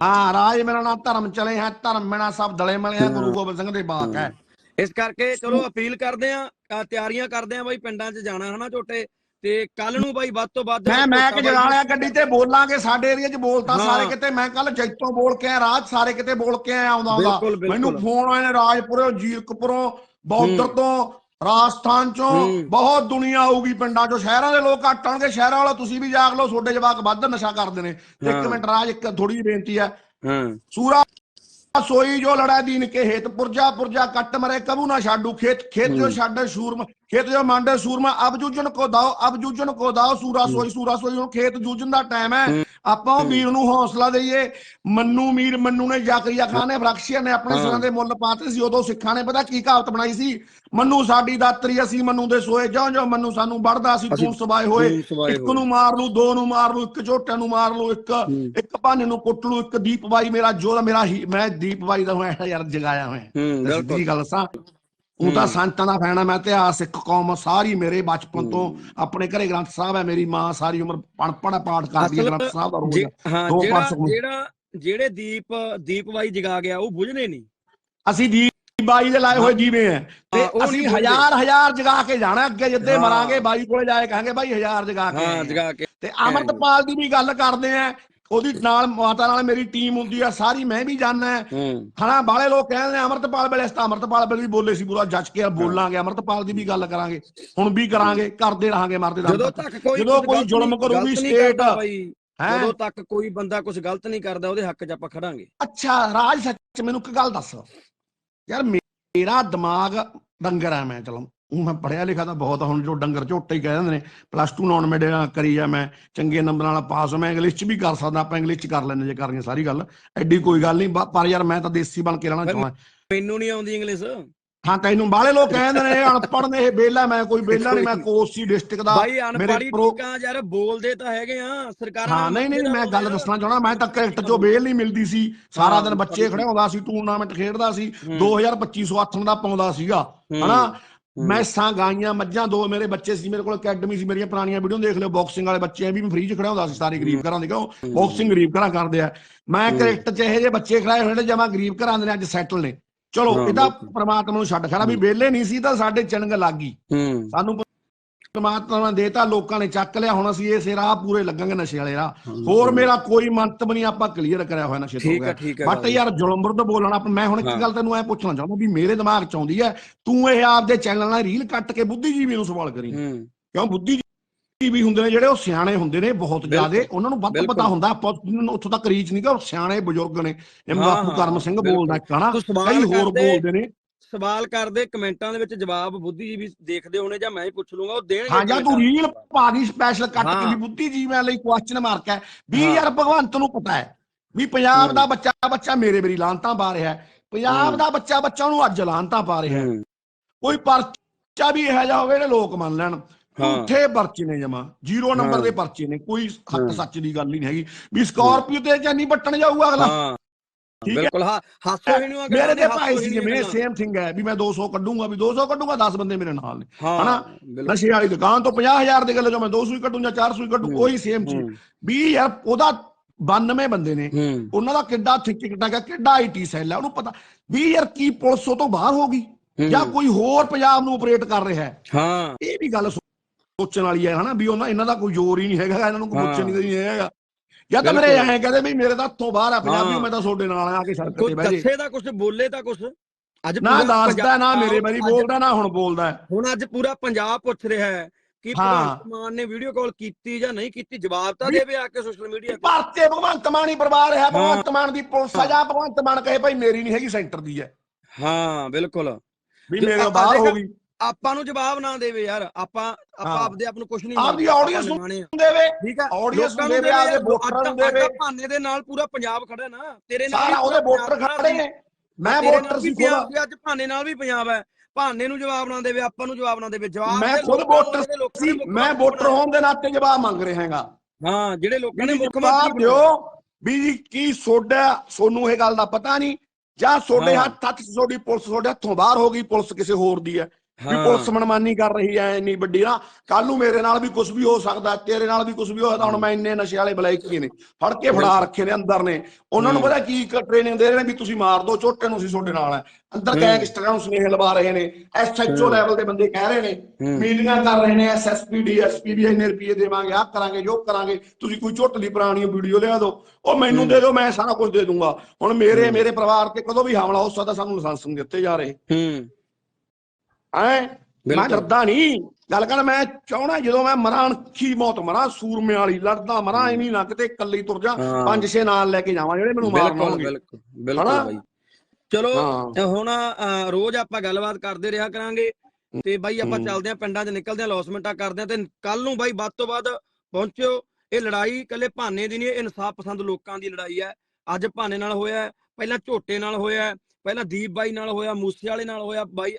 ਹਾਂ ਰਾਜ ਮੇਰਾ ਨਾਮ ਧਰਮ ਚਲੇ ਹੈ ਧਰਮ ਮੇਣਾ ਸਭ ਦਲੇ ਮਲੇ ਹੈ ਗੁਰੂ ਗੋਬਿੰਦ ਸਿੰਘ ਦੇ ਬਾਕ ਹੈ ਇਸ ਕਰਕੇ ਚਲੋ ਅਪੀਲ ਕਰਦੇ ਆ ਤਿਆਰੀਆਂ ਕਰਦੇ ਆ ਬਾਈ ਪਿੰਡਾਂ 'ਚ ਜਾਣਾ ਹਨਾ ਝੋਟੇ ਤੇ ਕੱਲ ਨੂੰ ਬਾਈ ਵੱਧ ਤੋਂ ਵੱਧ ਮੈਂ ਮੈਂ ਕਿ ਝੋਟਾ ਜਗਾ ਲਿਆ ਗੱਡੀ ਤੇ ਬੋਲਾਂਗੇ ਸਾਡੇ ਏਰੀਆ 'ਚ ਬੋਲਤਾ। ਸਾਰੇ ਕਿਤੇ ਮੈਂ ਕੱਲ ਜੈਤੋਂ ਬੋਲ ਕੇ ਆਇਆ ਰਾਜ ਸਾਰੇ ਕਿਤੇ ਬੋਲ ਕੇ ਆਇਆ ਆਉਂਦਾ ਆਉਂਦਾ। ਮੈਨੂੰ ਫੋਨ ਆਏ ਨੇ ਰਾਜਪੁਰੋਂ ਜੀਰਕਪੁਰੋਂ ਬੌਦਰ। ਤੋਂ ਰਾਜਸਥਾਨ ਚੋਂ। ਬਹੁਤ ਦੁਨੀਆ ਆਊਗੀ ਪਿੰਡਾਂ ਚੋਂ ਸ਼ਹਿਰਾਂ ਦੇ ਲੋਕ ਘੱਟ ਆਉਣਗੇ ਸ਼ਹਿਰਾਂ ਵਾਲਾ ਤੁਸੀਂ ਵੀ ਜਾਗ ਲਓ ਤੁਹਾਡੇ ਜਵਾਕ ਵੱਧ ਨਸ਼ਾ ਕਰਦੇ ਨੇ ਇੱਕ। ਮਿੰਟ ਰਾਜ ਇੱਕ ਥੋੜੀ ਜਿਹੀ ਬੇਨਤੀ ਹੈ ਹਾਂ ਸੂਰਾ ਸੋਈ ਜੋ ਲੜਾ ਦੀਨ ਕੇ ਹੇਤ ਪੁਰਜਾ ਪੁਰਜਾ ਕੱਟ ਮਰੇ ਕਬੂ ਨਾ ਛਾਡੂ ਖੇਤ ਖੇਤ ਜੋ। ਛਾਡੇ ਸੂਰਮ ਖੇਤ ਜੋ ਮੰਡੇ ਸੂਰਮਾ ਅਬ ਜੂਜਨ ਕੋ ਦਾਓ ਅਬ ਜੂਜਨ ਕੋ ਦਾਓ ਸੂਰਾ ਸੋਈ ਸੂਰਾ ਸੋਈ ਹੁਣ ਖੇਤ ਜੂਜਨ ਦਾ ਟਾਈਮ ਹੈ। ਆਪਾਂ ਉਹ ਵੀਰ ਨੂੰ ਹੌਸਲਾ ਦਈਏ। ਮੰਨੂ ਮੀਰ ਮੰਨੂ ਨੇ ਜ਼ਕਰੀਆ ਖਾਨ ਨੇ ਬਖਸ਼ੀਆ ਨੇ ਆਪਣੇ। ਸਿਰਾਂ ਦੇ ਮੁੱਲ ਪਾਤੇ ਸੀ ਉਦੋਂ ਸਿੱਖਾਂ ਨੇ ਪਤਾ ਕੀ ਕਹਾਵਤ ਬਣਾਈ ਸੀ? ਮੰਨੂ ਸਾਡੀ ਦਾਤਰੀ ਅਸੀਂ ਮੰਨੂ ਦੇ ਸੋਏ। ਜਿਉਂ ਜਿਉਂ ਮੰਨੂ ਸਾਨੂੰ ਵੜਦਾ ਅਸੀਂ ਤੂੰ ਸਵਾਏ ਹੋਏ। ਇੱਕ। ਨੂੰ ਮਾਰ ਲੂ ਦੋ ਨੂੰ ਮਾਰ ਲੂ ਇੱਕ ਝੋਟੇ ਨੂੰ ਮਾਰ ਲੂ ਇੱਕ। ਇੱਕ ਭਾਨੇ ਨੂੰ ਕੁੱਟ ਲੂ ਇੱਕ ਦੀਪ ਬਾਈ ਮੇਰਾ ਜੋ ਮੇਰਾ ਮੈਂ ਦੀਪ ਬਾਈ ਦਾ ਹੋਇਆ ਯਾਰ ਜਗਾਇਆ ਹੋਇਆ। ਹੂੰ ਬਿਲਕੁਲ। ਗੱਲ ਸਾਂ ਉਹ ਤਾਂ ਸੰਤਾਂ ਦਾ ਫੈਨ ਆ ਮੈਂ ਇਤਿਹਾਸ ਸਿੱਖ ਕੌਮ ਸਾਰੀ ਮੇਰੇ ਬਚਪਨ ਤੋਂ ਆਪਣੇ ਘਰੇ ਗ੍ਰੰਥ ਸਾਹਿਬ ਹੈ ਮੇਰੀ ਮਾਂ ਸਾਰੀ ਉਮਰ ਪੜ ਪੜ ਪਾਠ ਕਰਦੀ ਹੈ ਗ੍ਰੰਥ ਸਾਹਿਬ ਦਾ ਰੋਜ਼ ਦੋ ਜਿਹੜਾ ਪਾਸੇ। ਜਿਹੜਾ ਜਿਹੜੇ ਦੀਪ ਦੀਪ ਬਾਈ ਜਗਾ ਗਿਆ ਉਹ ਬੁਝਨੇ ਨਹੀਂ ਅਸੀਂ ਦੀਪ ਬਾਈ ਦੇ ਲਾਏ ਹੋਏ ਜੀਵੇ ਆ ਤੇ ਹਾਂ, ਉਹ ਨਹੀਂ ਅਸੀਂ। ਹਜ਼ਾਰ ਹਜ਼ਾਰ ਜਗਾ ਕੇ ਜਾਣਾ ਅੱਗੇ ਜਿੱਦੇ। ਮਰਾਂਗੇ ਬਾਈ ਕੋਲੇ ਜਾ ਕੇ ਕਹਾਂਗੇ ਬਾਈ ਹਜ਼ਾਰ ਜਗਾ ਕੇ ਹਾਂ। ਜਗਾ ਕੇ ਤੇ ਅਮਰਤਪਾਲ ਦੀ ਵੀ ਗੱਲ ਕਰਦੇ ਆ ਉਹਦੀ ਨਾਲ ਮਾਤਾ ਨਾਲ ਮੇਰੀ ਟੀਮ ਹੁੰਦੀ ਆ ਸਾਰੀ ਮੈਂ ਵੀ ਜਾਣਾ ਹੈ ਹੂੰ। ਹਨਾ ਬਾਲੇ ਲੋਕ ਕਹਿੰਦੇ ਨੇ ਅਮਰਤਪਾਲ ਵੇਲੇ ਸਤਾ ਅਮਰਤਪਾਲ ਵੇਲੇ ਵੀ ਬੋਲੇ ਸੀ ਪੂਰਾ ਜੱਜ ਕੇ ਬੋਲਾਂਗੇ ਅਮਰਤਪਾਲ ਦੀ ਵੀ ਗੱਲ ਕਰਾਂਗੇ ਹੁਣ ਵੀ ਕਰਾਂਗੇ ਕਰਦੇ ਰਹਾਂਗੇ ਮਰਦੇ ਦਮ ਜਦੋਂ ਤੱਕ। ਕੋਈ ਜਦੋਂ ਕੋਈ ਜ਼ੁਲਮ ਕਰੂਗੀ ਹੈਂ? ਜਦੋਂ ਤੱਕ ਕੋਈ ਬੰਦਾ ਕੁਝ ਗਲਤ ਨਹੀਂ ਕਰਦਾ ਉਹਦੇ ਹੱਕ 'ਚ ਆਪਾਂ ਖੜਾਂਗੇ। ਅੱਛਾ ਰਾਜ ਸੱਚ ਮੈਨੂੰ ਇੱਕ ਗੱਲ ਦੱਸ। ਯਾਰ ਮੇਰਾ ਦਿਮਾਗ ਡੰਗਰ ਆ ਮੈਂ ਚਲੋ। ਮੈਂ ਪੜਿਆ ਲਿਖਿਆ ਤਾਂ ਬਹੁਤ ਹੁਣ ਜੋ ਡੰਗਰ ਝੋਟੇ ਹੀ ਕਹਿ ਦਿੰਦੇ ਨੇ ਪਲੱਸ 2 ਨਾਨ ਮੈਡ ਕਰੀ ਆ ਮੈਂ ਚੰਗੇ ਨੰਬਰਾਂ ਨਾਲ ਪਾਸ ਮੈਂ ਇੰਗਲਿਸ਼ ਚ ਵੀ ਕਰ ਸਕਦਾ ਆਪਾਂ ਇੰਗਲਿਸ਼ ਚ ਕਰ ਲੈਂਦੇ ਜੇ ਕਰਨੀ ਸਾਰੀ ਗੱਲ ਐਡੀ ਕੋਈ ਗੱਲ ਨਹੀਂ ਪਰ ਯਾਰ ਮੈਂ ਤਾਂ ਦੇਸੀ ਬਣ ਕੇ ਰਹਿਣਾ ਚਾਹੁੰਦਾ ਮੈਨੂੰ ਨਹੀਂ ਆਉਂਦੀ ਇੰਗਲਿਸ਼ ਹਾਂ ਤੈਨੂੰ ਬਾਹਲੇ ਲੋਕ ਕਹਿੰਦੇ ਨੇ ਇਹ ਅਨਪੜ੍ਹ ਨੇ ਇਹ ਬੇਲਾ ਮੈਂ ਕੋਈ ਬੇਲਾ ਨਹੀਂ ਮੈਂ ਕੋਸੀ ਡਿਸਟ੍ਰਿਕਟ ਦਾ ਬਾਈ ਅਨਪੜ੍ਹੀ ਠੀਕਾਂ ਯਾਰ ਬੋਲਦੇ ਤਾਂ ਹੈਗੇ ਆ ਸਰਕਾਰਾਂ ਹਾਂ ਨਹੀਂ ਨਹੀਂ ਮੈਂ ਗੱਲ। ਦੱਸਣਾ ਚਾਹਣਾ ਮੈਂ ਤਾਂ ਕ੍ਰਿਕਟ ਚੋਂ ਬੇਲ ਨਹੀਂ ਮਿਲਦੀ ਸੀ ਸਾਰਾ ਦਿਨ ਬੱਚੇ। ਖੜਾਉਂਦਾ ਸੀ ਟੂਰਨਾਮੈਂਟ ਖੇਡਦਾ ਸੀ ਹੂੰ। 2250 ਆਥਣ ਦਾ ਪਾਉਂਦਾ ਸੀਗਾ ਹਨਾ। ਮੈਸਾਂ ਗਾਈਆਂ ਮੱਝਾਂ ਦੋ ਮੇਰੇ ਬੱਚੇ ਸੀ ਮੇਰੇ ਕੋਲ ਅਕੈਡਮੀ ਸੀ ਮੇਰੀਆਂ ਪੁਰਾਣੀਆਂ ਵੀਡੀਓ ਦੇਖ ਲਿਓ ਬਾਕਸਿੰਗ ਵਾਲੇ ਬੱਚੇ ਵੀ ਮੈਂ ਫ੍ਰੀ ਚ ਖੜਾਉਂਦਾ ਸੀ ਸਾਰੇ ਗਰੀਬ ਘਰਾਂ ਦੇ ਕਿਉਂ? ਬਾਕਸਿੰਗ ਗਰੀਬ ਘਰਾਂ ਕਰਦੇ ਆ। ਮੈਂ। ਕ੍ਰਿਕਟ ਚ ਇਹੋ ਜਿਹੇ ਬੱਚੇ ਖੜਾਏ ਹੋਏ ਨੇ ਜਮਾ ਗਰੀਬ ਘਰਾਂ ਦੇ ਨੇ ਅੱਜ ਸੈਟਲ ਨੇ। ਚਲੋ ਇਹਦਾ। ਪ੍ਰਮਾਤਮਾ ਨੂੰ ਛੱਡ ਖੜਾ ਵੀ ਵਿਹਲੇ ਨਹੀਂ ਸੀ ਤਾਂ ਸਾਡੇ ਚਣਗ ਲੱਗ ਗਈ। ਸਾਨੂੰ ਪਰਮਾਤਮਾ ਨੇ ਦੇਤਾ ਲੋਕਾਂ ਨੇ ਚੱਕ ਲਿਆ ਹੁਣ ਅਸੀਂ ਇਸੇ ਰਾਹ ਪੂਰੇ ਲੱਗਾਂਗੇ ਨਸ਼ੇ ਵਾਲੇ ਰਾਹ। ਹੋਰ ਮੇਰਾ ਕੋਈ ਮੰਤਵ ਨਹੀਂ ਆਪਾਂ ਕਲੀਅਰ ਕਰਿਆ ਹੋਇਆ ਨਸ਼ੇ ਤੋਂ ਬਟ। ਯਾਰ ਜ਼ੁਲਮ ਵਿਰੁੱਧ ਬੋਲਣਾ ਮੈਂ ਹੁਣ ਇੱਕ। ਗੱਲ ਤੈਨੂੰ ਐ ਪੁੱਛਣਾ ਚਾਹੁੰਦਾ ਵੀ ਮੇਰੇ ਦਿਮਾਗ ਚ ਆਉਂਦੀ ਐ ਤੂੰ ਇਹ ਆਪਦੇ ਚੈਨਲ ਨਾਲ ਰੀਲ ਕੱਟ ਕੇ ਬੁੱਧੀਜੀਵੀ ਨੂੰ ਸਵਾਲ ਕਰੀ। ਕਿਉਂ? ਬੁੱਧੀਜੀਵੀ ਹੁੰਦੇ ਨੇ ਜਿਹੜੇ ਉਹ ਸਿਆਣੇ ਹੁੰਦੇ ਨੇ ਬਹੁਤ ਜ਼ਿਆਦੇ। ਉਹਨਾਂ ਨੂੰ ਵੱਧ। ਪਤਾ ਹੁੰਦਾ ਆਪਾਂ ਨੂੰ ਉੱਥੋਂ ਤੱਕ ਰੀਚ ਨਹੀਂ ਕਿ ਉਹ ਸਿਆਣੇ ਬਜ਼ੁਰਗ ਨੇ। ਜਿਵੇਂ ਬਾਪੂ ਕਰਮ ਸਿੰਘ। ਬੋਲਦਾ ਸਵਾਲ ਕਈ ਹੋਰ ਬੋਲਦੇ ਨੇ। ਸਵਾਲ ਕਰਦੇ ਕਮੈਂਟਾਂ ਦੇ ਵਿੱਚ ਜਵਾਬ ਬੁੱਧੀਜੀਵੀ ਦੇਖਦੇ ਹੋਣੇ ਜਾਂ ਮੈਂ ਹੀ ਪੁੱਛ ਲੂੰਗਾ ਉਹ ਦੇਣਗੇ ਹਾਂ ਜਾਂ ਤੂੰ ਰੀਲ ਪਾ ਦੀ ਸਪੈਸ਼ਲ ਕੱਟ ਕੇ। ਵੀ ਬੁੱਧੀਜੀਵੀਆਂ ਲਈ ਕੁਐਸਚਨ ਮਾਰਕ ਹੈ ਵੀ ਹਾਂ। ਯਾਰ ਭਗਵੰਤ ਨੂੰ ਪਤਾ ਹੈ ਵੀ ਪੰਜਾਬ। ਦਾ ਬੱਚਾ ਬੱਚਾ ਮੇਰੇ ਮੇਰੀ ਲਾਂਤਾਂ ਪਾ ਰਿਹਾ ਹੈ ਪੰਜਾਬ। ਦਾ ਬੱਚਾ ਬੱਚਾ ਉਹਨੂੰ ਅੱਜ ਲਾਂਤਾਂ ਪਾ ਰਿਹਾ ਹੈ ਕੋਈ ਪਰਚਾ ਵੀ ਇਹੋ ਜਿਹਾ ਹੋਵੇ ਜਿਹੜੇ ਲੋਕ ਮੰਨ ਲੈਣ। ਝੂਠੇ ਪਰਚੇ ਨੇ ਜਮਾ ਜ਼ੀਰੋ ਨੰਬਰ। ਦੇ ਪਰਚੇ ਨੇ ਕੋਈ ਹੱਕ। ਸੱਚ ਦੀ ਗੱਲ ਹੀ ਨਹੀਂ ਹੈਗੀ ਵੀ ਸਕਾਰਪੀਓ ਤੇ ਚੰਨੀ ਪੱਟਣ ਜਾਊਗਾ ਅਗਲਾ। ਬਿਲਕੁਲ ਹਾਂ ਹਾਸੋ ਹੀ ਨੂੰ ਮੇਰੇ ਤੇ ਭਾਈ ਸੀ ਜਿਵੇਂ ਸੇਮ ਥਿੰਗ ਹੈ ਵੀ ਮੈਂ 200 ਕੱਢੂੰਗਾ ਵੀ 200 ਕੱਢੂੰਗਾ 10 ਬੰਦੇ ਮੇਰੇ ਨਾਲ ਨੇ। ਹਨਾ? ਨਸ਼ੇ ਵਾਲੀ ਦੁਕਾਨ ਤੋਂ 50000 ਦੇ ਗੱਲੇ ਜੋ ਮੈਂ 200 ਹੀ ਕੱਢੂ ਜਾਂ 400 ਹੀ ਕੱਢੂ ਹੂੰ। ਕੋਈ ਸੇਮ ਚੀਜ਼। ਵੀ ਯਾਰ ਉਹਦਾ 92 ਬੰਦੇ ਨੇ ਉਹਨਾਂ ਦਾ ਕਿੱਡਾ ਥਿੰਕਿੰਗ ਹੈ ਕਿੱਡਾ ਆਈਟੀ ਸੈੱਲ ਹੈ ਉਹਨੂੰ ਪਤਾ। ਵੀ ਯਾਰ ਕੀ ਪੁਲਿਸ ਉਹ ਤੋਂ ਬਾਹਰ ਹੋ ਗਈ। ਜਾਂ ਕੋਈ ਹੋਰ ਪੰਜਾਬ ਨੂੰ ਆਪਰੇਟ ਕਰ ਰਿਹਾ ਹੈ? ਹਾਂ। ਇਹ ਵੀ ਗੱਲ ਸੋਚਣ ਵਾਲੀ ਹੈ ਹਨਾ? ਵੀ ਉਹਨਾਂ ਇਹਨਾਂ ਦਾ ਕੋਈ ਜ਼ੋਰ ਹੀ ਨਹੀਂ ਹੈਗਾ ਇਹਨਾਂ ਨੂੰ ਕੋਈ ਹਾਂ। ਪੁੱਛਣ ਨਹੀਂ ਹੈਗਾ। ਜਾਂ ਤਾਂ ਮੇਰੇ। ਐਂ ਕਹਦੇ ਵੀ ਮੇਰੇ ਤਾਂ ਹੱਥੋਂ ਬਾਹਰ ਆ ਪੰਜਾਬੀ। ਮੈਂ ਤਾਂ ਤੁਹਾਡੇ ਨਾਲ ਆ ਕੇ ਸੜਕ ਤੇ ਬਹਿ ਜੇ ਤਾਂ ਕੁਝ ਬੋਲੇ ਤਾਂ ਕੁਝ ਅੱਜ ਨਾ ਦੱਸਦਾ ਨਾ ਮੇਰੇ ਅੱਜ- ਬੋਲਦਾ ਨਾ ਹੁਣ ਬੋਲਦਾ। ਹੁਣ ਅੱਜ ਪੂਰਾ ਪੰਜਾਬ ਪੁੱਛ ਰਿਹਾ ਹੈ ਕਿ। ਭਗਵੰਤ ਮਾਨ ਨੇ ਵੀਡੀਓ ਕਾਲ ਕੀਤੀ ਜਾਂ ਨਹੀਂ ਕੀਤੀ ਜਵਾਬ ਤਾਂ ਦੇਵੇ ਆ ਕੇ ਸੋਸ਼ਲ ਮੀਡੀਆ ਤੇ ਭਾਰਤੀ ਭਗਵੰਤ ਮਾਨ ਹੀ ਪਰਿਵਾਰ ਹੈ ਭਗਵੰਤ ਮਾਨ ਦੀ ਪੁਲਿਸ ਆ। ਜਾਂ ਭਗਵੰਤ ਮਾਨ ਕਹੇ ਭਾਈ ਮੇਰੀ ਨਹੀਂ ਹੈਗੀ ਸੈਂਟਰ ਦੀ ਹੈ ਹਾਂ ਬਿਲਕੁਲ ਵੀ ਮੇਰੇ ਬਾਹਰ ਹੋ ਗਈ ਆਪਾਂ ਨੂੰ ਜਵਾਬ ਨਾ ਦੇਵੇ ਯਾਰ। ਆਪਾਂ ਆਪਾਂ। ਆਪਦੇ ਆਪ ਨੂੰ ਕੁਝ ਨਹੀਂ ਆਪਦੀ ਮੰਨਦੇ, audience ਆਪਾਂ ਨਿਮਾਣੇ ਆ। ਦੇਵੇ। ਠੀਕ ਹੈ? audience ਲੋਕਾਂ ਨੂੰ ਦੇਵੇ, ਆਪਦੇ ਵੋਟਰਾਂ ਨੂੰ ਦੇਵੇ। ਭਾਨੇ ਦੇ ਨਾਲ ਪੂਰਾ ਪੰਜਾਬ ਖੜਾ ਨਾ। ਤੇਰੇ ਨਾਲ ਸਾਰਾ ਉਹਦੇ ਵੋਟਰ ਖੜੇ ਨੇ। ਮੈਂ ਵੋਟਰ ਸੀ ਖੁਦ। ਅੱਜ ਭਾਨੇ ਨਾਲ ਵੀ ਪੰਜਾਬ ਹੈ। ਭਾਨੇ ਨੂੰ ਜਵਾਬ ਨਾ ਦੇਵੇ ਆਪਾਂ ਨੂੰ ਜਵਾਬ ਨਾ ਦੇਵੇ। ਜਵਾਬ ਮੈਂ ਖੁਦ ਨੂੰ, ਵੋਟਰ ਨੇ ਸੀ ਮੈਂ ਵੋਟਰ ਹੋਣ ਦੇ ਨਾਤੇ ਜਵਾਬ ਮੰਗ ਰਿਹਾ ਹਾਂਗਾ। ਹਾਂ ਜਿਹੜੇ ਲੋਕਾਂ ਨੇ ਮੁੱਖ ਮੰਤਰੀ ਦਿਓ ਵੀ ਕੀ ਸੋਡਾ ਸੋਨੂੰ ਇਹ ਗੱਲ ਦਾ ਪਤਾ ਨਹੀਂ ਜਾਂ ਸੋਡੇ। ਹੱਥ ਹੱਥ ਤੁਹਾਡੀ ਪੁਲਿਸ ਤੁਹਾਡੇ ਹੱਥੋਂ ਬਾਹਰ ਹੋ ਗਈ ਪੁਲਿਸ ਕਿਸੇ ਹੋਰ ਦੀ ਹੈ। ਵੀ। ਪੁਲਿਸ ਮਨਮਾਨੀ ਕਰ ਰਹੀ ਐ ਇੰਨੀ ਵੱਡੀ ਨਾ ਕੱਲ ਨੂੰ ਮੇਰੇ ਨਾਲ ਵੀ ਕੁਝ ਵੀ ਹੋ ਸਕਦਾ ਤੇਰੇ ਨਾਲ ਵੀ ਕੁਝ ਵੀ ਹੋ ਸਕਦਾ ਹੁਣ ਮੈਂ ਇੰਨੇ ਨਸ਼ੇ ਵਾਲੇ ਬਲੈਕ ਕੀ ਨੇ ਫੜ ਕੇ ਫੜਾ ਰੱਖੇ ਨੇ ਅੰਦਰ ਨੇ ਉਹਨਾਂ ਨੂੰ। ਪਤਾ ਕੀ ਟ੍ਰੇਨਿੰਗ ਦੇ ਰਹੇ ਨੇ ਵੀ ਤੁਸੀਂ ਮਾਰ ਦਿਓ ਝੋਟੇ ਨੂੰ ਅਸੀਂ ਤੁਹਾਡੇ ਨਾਲ ਹੈ ਅੰਦਰ। ਗੈਂਗਸਟਰਾਂ ਨੂੰ ਸੁਨੇਹ ਲਵਾ ਰਹੇ ਨੇ ਐਸਐਚਓ। ਲੈਵਲ ਦੇ ਬੰਦੇ ਕਹਿ ਰਹੇ ਨੇ। ਮੀਟਿੰਗਾਂ ਕਰ ਰਹੇ ਨੇ ਐਸਐਸਪੀ ਡੀਐਸਪੀ ਵੀ ਇੰਨੇ ਰੁਪਏ ਦੇਵਾਂਗੇ ਆਹ ਕਰਾਂਗੇ ਜੋ ਕਰਾਂਗੇ ਤੁਸੀਂ ਕੋਈ ਝੁੱਟ ਦੀ ਪੁਰਾਣੀ ਵੀਡੀਓ ਲਿਆ ਦਿਓ ਉਹ ਮੈਨੂੰ। ਦੇ ਦਿਓ ਮੈਂ ਸਾਰਾ ਕੁਝ ਦੇ ਦੂੰਗਾ ਹੁਣ ਮੇਰੇ। ਮੇਰੇ ਪਰਿਵਾਰ ਤੇ ਕਦੋਂ ਵੀ ਹਮਲਾ ਹੋ ਸਕਦਾ ਸਾਨੂੰ ਲਾਇਸੈਂਸ ਨਹੀਂ ਦਿੱਤੇ ਜਾ ਰਹੇ ਹੂੰ ਐ ਮੈਂ। ਡਰਦਾ ਨਹੀਂ ਗੱਲ ਕਰ ਮੈਂ ਚਾਹਣਾ ਜਦੋਂ ਮੈਂ ਮਰਾਂ ਅਣਖੀ ਮੌਤ ਮਰਾਂ ਸੂਰਮੇ ਵਾਲੀ ਲੜਦਾ ਮਰਾਂ ਐਵੇਂ ਨਾ ਕਿਤੇ ਇਕੱਲੀ ਤੁਰ ਜਾ। ਪੰਜ ਛੇ ਨਾਲ ਲੈ ਕੇ ਜਾਵਾਂ ਜਿਹੜੇ ਮੈਨੂੰ ਮਾਰਨ ਆਉਣਗੇ। ਬਿਲਕੁਲ ਬਿਲਕੁਲ? ਬਾਈ। ਚਲੋ ਹੁਣ ਰੋਜ਼ ਆਪਾਂ ਗੱਲਬਾਤ ਕਰਦੇ ਰਿਹਾ ਕਰਾਂਗੇ। ਤੇ ਬਾਈ ਆਪਾਂ। ਚੱਲਦੇ ਆਂ ਪਿੰਡਾਂ 'ਚ ਨਿਕਲਦੇ ਆਂ ਲੌਸਮੈਂਟਾਂ ਕਰਦੇ ਆਂ ਤੇ ਕੱਲ ਨੂੰ ਬਾਈ ਵੱਧ ਤੋਂ ਵੱਧ ਪਹੁੰਚਿਓ। ਇਹ ਲੜਾਈ ਇਕੱਲੇ ਭਾਨੇ ਦੀ ਨਹੀਂ ਇਹ ਇਨਸਾਫ ਪਸੰਦ ਲੋਕਾਂ ਦੀ ਲੜਾਈ ਹੈ। ਅੱਜ ਭਾਨੇ ਨਾਲ ਹੋਇਆ ਪਹਿਲਾਂ ਝੋਟੇ ਨਾਲ ਹੋਇਆ ਪਹਿਲਾਂ ਦੀਪ ਬਾਈ ਨਾਲ ਹੋਇਆ ਮੂਸੇ ਵਾਲੇ ਨਾਲ ਹੋਇਆ ਬਾਈ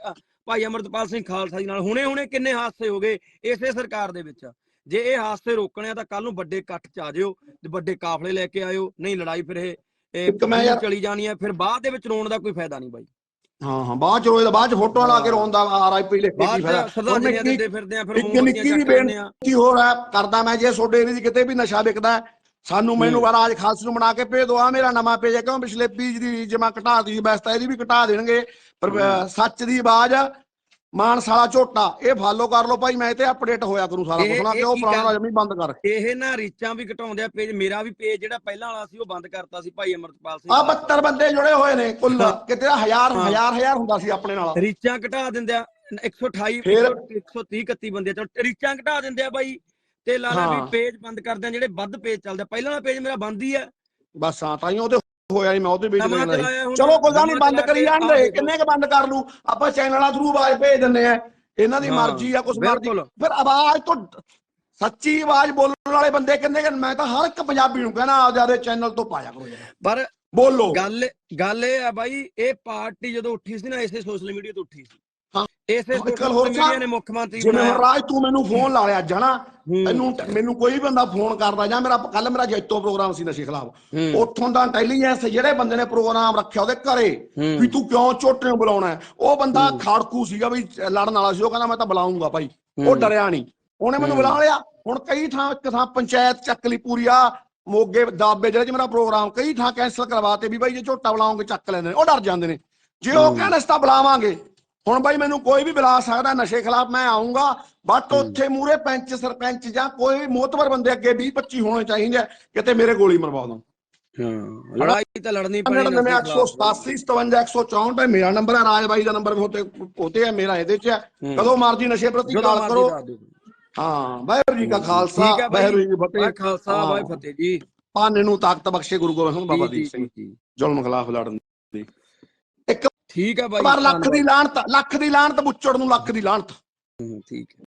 ਭਾਈ ਅਮਰਤਪਾਲ ਸਿੰਘ ਖਾਲਸਾ ਜੀ ਨਾਲ ਹੁਣੇ ਹੁਣੇ ਕਿੰਨੇ ਹਾਦਸੇ ਹੋ ਗਏ ਇਸੇ ਸਰਕਾਰ ਦੇ ਵਿੱਚ। ਜੇ ਇਹ ਹਾਦਸੇ ਰੋਕਣੇ ਆ ਤਾਂ ਕੱਲ ਨੂੰ ਵੱਡੇ ਇਕੱਠ ਚ ਆ ਜਿਓ ਤੇ ਵੱਡੇ ਕਾਫਲੇ ਲੈ ਕੇ ਆਇਓ ਨਹੀਂ ਲੜਾਈ ਫਿਰ ਇਹ ਇਹ ਚਲੀ ਜਾਣੀ ਹੈ ਫਿਰ ਬਾਅਦ ਦੇ ਵਿੱਚ ਰੋਣ ਦਾ ਕੋਈ ਫਾਇਦਾ ਨਹੀਂ ਬਾਈ। ਹਾਂ ਹਾਂ ਬਾਅਦ ਚ ਰੋਏ ਬਾਅਦ ਚ ਫੋਟੋਆਂ ਲਾ ਕੇ ਰੋਂਦਾ ਆਰਆਈਪੀ ਲਿਖ ਕੇ ਸ਼ਰਧਾਂਜਲੀਆਂ ਉਹਨੇ ਦਿੰਦੇ ਫਿਰਦੇ ਆ ਫਿਰ ਮੋਮਬੱਤੀਆਂ ਨਿੱਕੀ ਜਿਹੀ ਚੱਕ ਲੈਂਦੇ ਆ। ਕੀ ਹੋ ਰਿਹਾ ਕਰਦਾ ਮੈਂ ਜੇ ਤੁਹਾਡੇ 'ਚ ਕਿਤੇ ਵੀ ਨਸ਼ਾ ਵਿਕਦਾ ਸਾਨੂੰ ਮੈਨੂੰ ਹੂੰ। ਰਾਜ ਖਾਲਸ ਨੂੰ ਬਣਾ ਕੇ ਭੇਜ ਦੋ ਆ ਮੇਰਾ ਨਵਾਂ ਪੇਜ ਹੈ ਕਿਉਂ ਪਿਛਲੇ ਪੀਜ ਦੀ ਜਮਾ ਘਟਾ ਦੀ ਬੈਸਤਾ ਇਹਦੀ ਵੀ ਘਟਾ ਦੇਣਗੇ। ਸੱਚ ਦੀ ਆਵਾਜ਼ ਮਾਨਸਾਲਾ ਝੋਟਾ ਇਹ ਫਾਲੋ ਕਰ ਲਓ ਭਾਈ ਮੈਂ ਤੇ ਅਪਡੇਟ ਹੋਇਆ ਕਰੂੰ ਸਾਰਾ ਕੁਝ ਨਾ ਕਿਉਂ ਕੀ ਪੁਰਾਣਾ ਜਮੀ ਬੰਦ ਕਰ। ਇਹ ਨਾ ਰੀਚਾਂ ਵੀ ਘਟਾਉਂਦੇ ਆ ਪੇਜ ਮੇਰਾ ਵੀ ਪੇਜ ਜਿਹੜਾ ਪਹਿਲਾਂ ਵਾਲਾ ਸੀ ਉਹ ਬੰਦ ਕਰਤਾ ਸੀ ਭਾਈ ਅਮਰਤਪਾਲ ਸਿੰਘ ਆ 72 ਬੰਦੇ ਜੁੜੇ ਹੋਏ ਨੇ ਕੁੱਲ ਕਿਤੇ ਹਜ਼ਾਰ। ਹਜ਼ਾਰ ਹਜ਼ਾਰ ਹੁੰਦਾ ਸੀ ਆਪਣੇ ਨਾਲ। ਰੀਚਾਂ ਘਟਾ ਦਿੰਦੇ ਆ 128 ਫਿਰ- 130 31 ਬੰਦੇ ਚਲ ਰੀਚਾਂ ਘਟਾ ਦਿੰਦੇ ਆ ਬਾਈ ਤੇ ਲਾ ਲਾ ਵੀ। ਪੇਜ ਬੰਦ ਕਰਦੇ ਆ ਜਿਹੜੇ ਵੱਧ ਪੇਜ ਚੱਲਦੇ ਆ। ਪਹਿਲਾਂ ਵਾਲਾ ਪੇਜ ਮੇਰਾ ਬੰਦ ਹੀ ਹੈ ਬਸ ਹਾਂ ਤਾਂ ਹੀ ਉਹਦੇ ਹੋਇਆ ਨਹੀਂ ਮੈਂ ਉਹਦੇ ਵਿੱਚ ਹੁਣ ਚਲੋ ਕੋਈ ਗੱਲ ਨਹੀਂ ਬੰਦ ਕਰੀ ਜਾਣ ਦੇ। ਕਿੰਨੇ ਕ ਬੰਦ ਕਰ ਲੂ ਆਪਾਂ ਚੈਨਲਾਂ ਥਰੂ ਆਵਾਜ਼ ਭੇਜ ਦਿੰਨੇ ਆ। ਇਹਨਾਂ ਦੀ ਮਰਜ਼ੀ ਆ ਕੁਛ ਮਰਜ਼ੀ। ਫਿਰ ਆਵਾਜ਼ ਤੋਂ ਸੱਚੀ ਆਵਾਜ਼ ਬੋਲਣ ਵਾਲੇ ਬੰਦੇ ਕਿੰਨੇ ਕੁ- ਮੈਂ ਤਾਂ ਹਰ ਇੱਕ ਪੰਜਾਬੀ ਨੂੰ ਕਹਿਣਾ ਆਪਦੇ ਚੈਨਲ ਤੋਂ ਪਾਇਆ ਕਰੋ ਪਰ ਬੋਲੋ। ਗੱਲ ਗੱਲ ਇਹ ਆ ਬਾਈ ਇਹ ਪਾਰਟੀ ਜਦੋਂ ਉੱਠੀ ਸੀ ਨਾ ਇਸੇ ਸੋਸ਼ਲ ਮੀਡੀਆ ਤੋਂ ਉੱਠੀ ਸੀ। ਇਸੇ ਸੋਸ਼ਲ ਹੋਰ। ਨੇ ਮੁੱਖ ਮੰਤਰੀ ਜਿਵੇਂ ਰਾਜ ਤੂੰ ਮੈਨੂੰ ਫੋਨ ਲਾ ਲਿਆ ਜਣਾ। ਮੈਨੂੰ ਮੈਨੂੰ ਕੋਈ ਬੰਦਾ ਫੋਨ ਕਰਦਾ ਜਾਂ ਮੇਰਾ ਕੱਲ ਮੇਰਾ ਜੈਤੋ ਪ੍ਰੋਗਰਾਮ ਸੀ ਨਸ਼ੇ ਖਿਲਾਫ। ਉੱਥੋਂ ਦਾ ਇੰਟੈਲੀਜੈਂਸ ਜਿਹੜੇ ਬੰਦੇ ਨੇ ਪ੍ਰੋਗਰਾਮ ਰੱਖਿਆ ਉਹਦੇ ਘਰੇ। ਵੀ ਤੂੰ ਕਿਉਂ ਝੋਟੇ ਨੂੰ ਬੁਲਾਉਣਾ? ਉਹ ਬੰਦਾ ਖਾੜਕੂ ਸੀਗਾ ਵੀ ਲੜਨ ਵਾਲਾ ਸੀ ਉਹ ਕਹਿੰਦਾ ਮੈਂ ਤਾਂ ਬੁਲਾਉਂਗਾ ਭਾਈ ਉਹ। ਡਰਿਆ ਨਹੀਂ ਉਹਨੇ ਮੈਨੂੰ। ਬੁਲਾ ਲਿਆ ਹੁਣ ਕਈ ਥਾਂ ਇੱਕ ਥਾਂ ਪੰਚਾਇਤ ਚੱਕ ਲਈ ਪੂਰੀ ਆ ਮੋਗੇ ਦਾਬੇ ਜਿਹੜੇ ਚ ਮੇਰਾ ਪ੍ਰੋਗਰਾਮ ਕਈ ਥਾਂ ਕੈਨਸਲ ਕਰਵਾਤੇ ਵੀ ਬਾਈ ਜੇ ਝੋਟਾ ਬੁਲਾਉਂਗੇ ਚੱਕ ਲੈਂਦੇ ਨੇ ਉਹ ਡਰ ਜਾਂਦੇ ਨੇ ਜੇ ਉਹ ਹੂੰ। ਕਹਿੰਦੇ ਅਸੀਂ ਤਾਂ ਬੁਲਾਵਾਂਗੇ ਹੁਣ ਬਾਈ ਮੈਨੂੰ ਕੋਈ ਵੀ ਬੁਲਾ ਸਕਦਾ ਨਸ਼ੇ ਖਿਲਾਫ ਮੈਂ ਆਉਂਗਾ ਬਟ ਉੱਥੇ ਮੂਰੇ ਪੰਚ ਸਰਪੰਚ ਜਾਂ ਕੋਈ ਵੀ ਮੋਤਬਰ ਬੰਦੇ ਅੱਗੇ 20 25 ਹੋਣੇ ਚਾਹੀਦੇ ਆ, ਕਿਤੇ ਮੇਰੇ ਗੋਲੀ ਮਰਵਾ ਦੋ ਹਾਂ ਲੜਾਈ ਤਾਂ ਲੜਨੀ ਪੈਣੀ ਨਸ਼ੇ 99 ਖਿਲਾਫ਼। 187 57 164 ਹੈ ਮੇਰਾ ਨੰਬਰ ਹੈ ਰਾਜ ਬਾਈ ਦਾ ਨੰਬਰ ਹੋਤੇ ਹੋਤੇ ਹੈ ਮੇਰਾ ਇਹਦੇ ਚ ਹੈ ਹੂੰ। ਕਦੋਂ ਮਰਜ਼ੀ ਨਸ਼ੇ ਪ੍ਰਤੀ ਕਾਲ ਕਰੋ। ਹਾਂ ਵਾਹਿਗੁਰੂ ਜੀ ਕਾ ਖਾਲਸਾ ਵਾਹਿਗੁਰੂ ਜੀ ਫਤਿਹ ਖਾਲਸਾ ਹਾਂ। ਵਾਹਿ ਫਤਿਹ ਜੀ ਪਾਨੇ ਨੂੰ ਤਾਕਤ ਬਖਸ਼ੇ ਗੁਰੂ ਗੋਬਿੰਦ ਸਿੰਘ ਬਾਬਾ ਦੀਪ ਸਿੰਘ। ਜ਼ੁਲਮ ਖਿਲਾਫ ਲੜਨ ਠੀਕ ਹੈ ਬਾਈ ਪਰ ਲੱਖ ਦੀ। ਲਾਹਨਤ ਲੱਖ ਦੀ ਲਾਹਨਤ ਬੁੱਚੜ ਨੂੰ ਲੱਖ ਦੀ ਲਾਹਨਤ ਹੂੰ, ਠੀਕ ਹੈ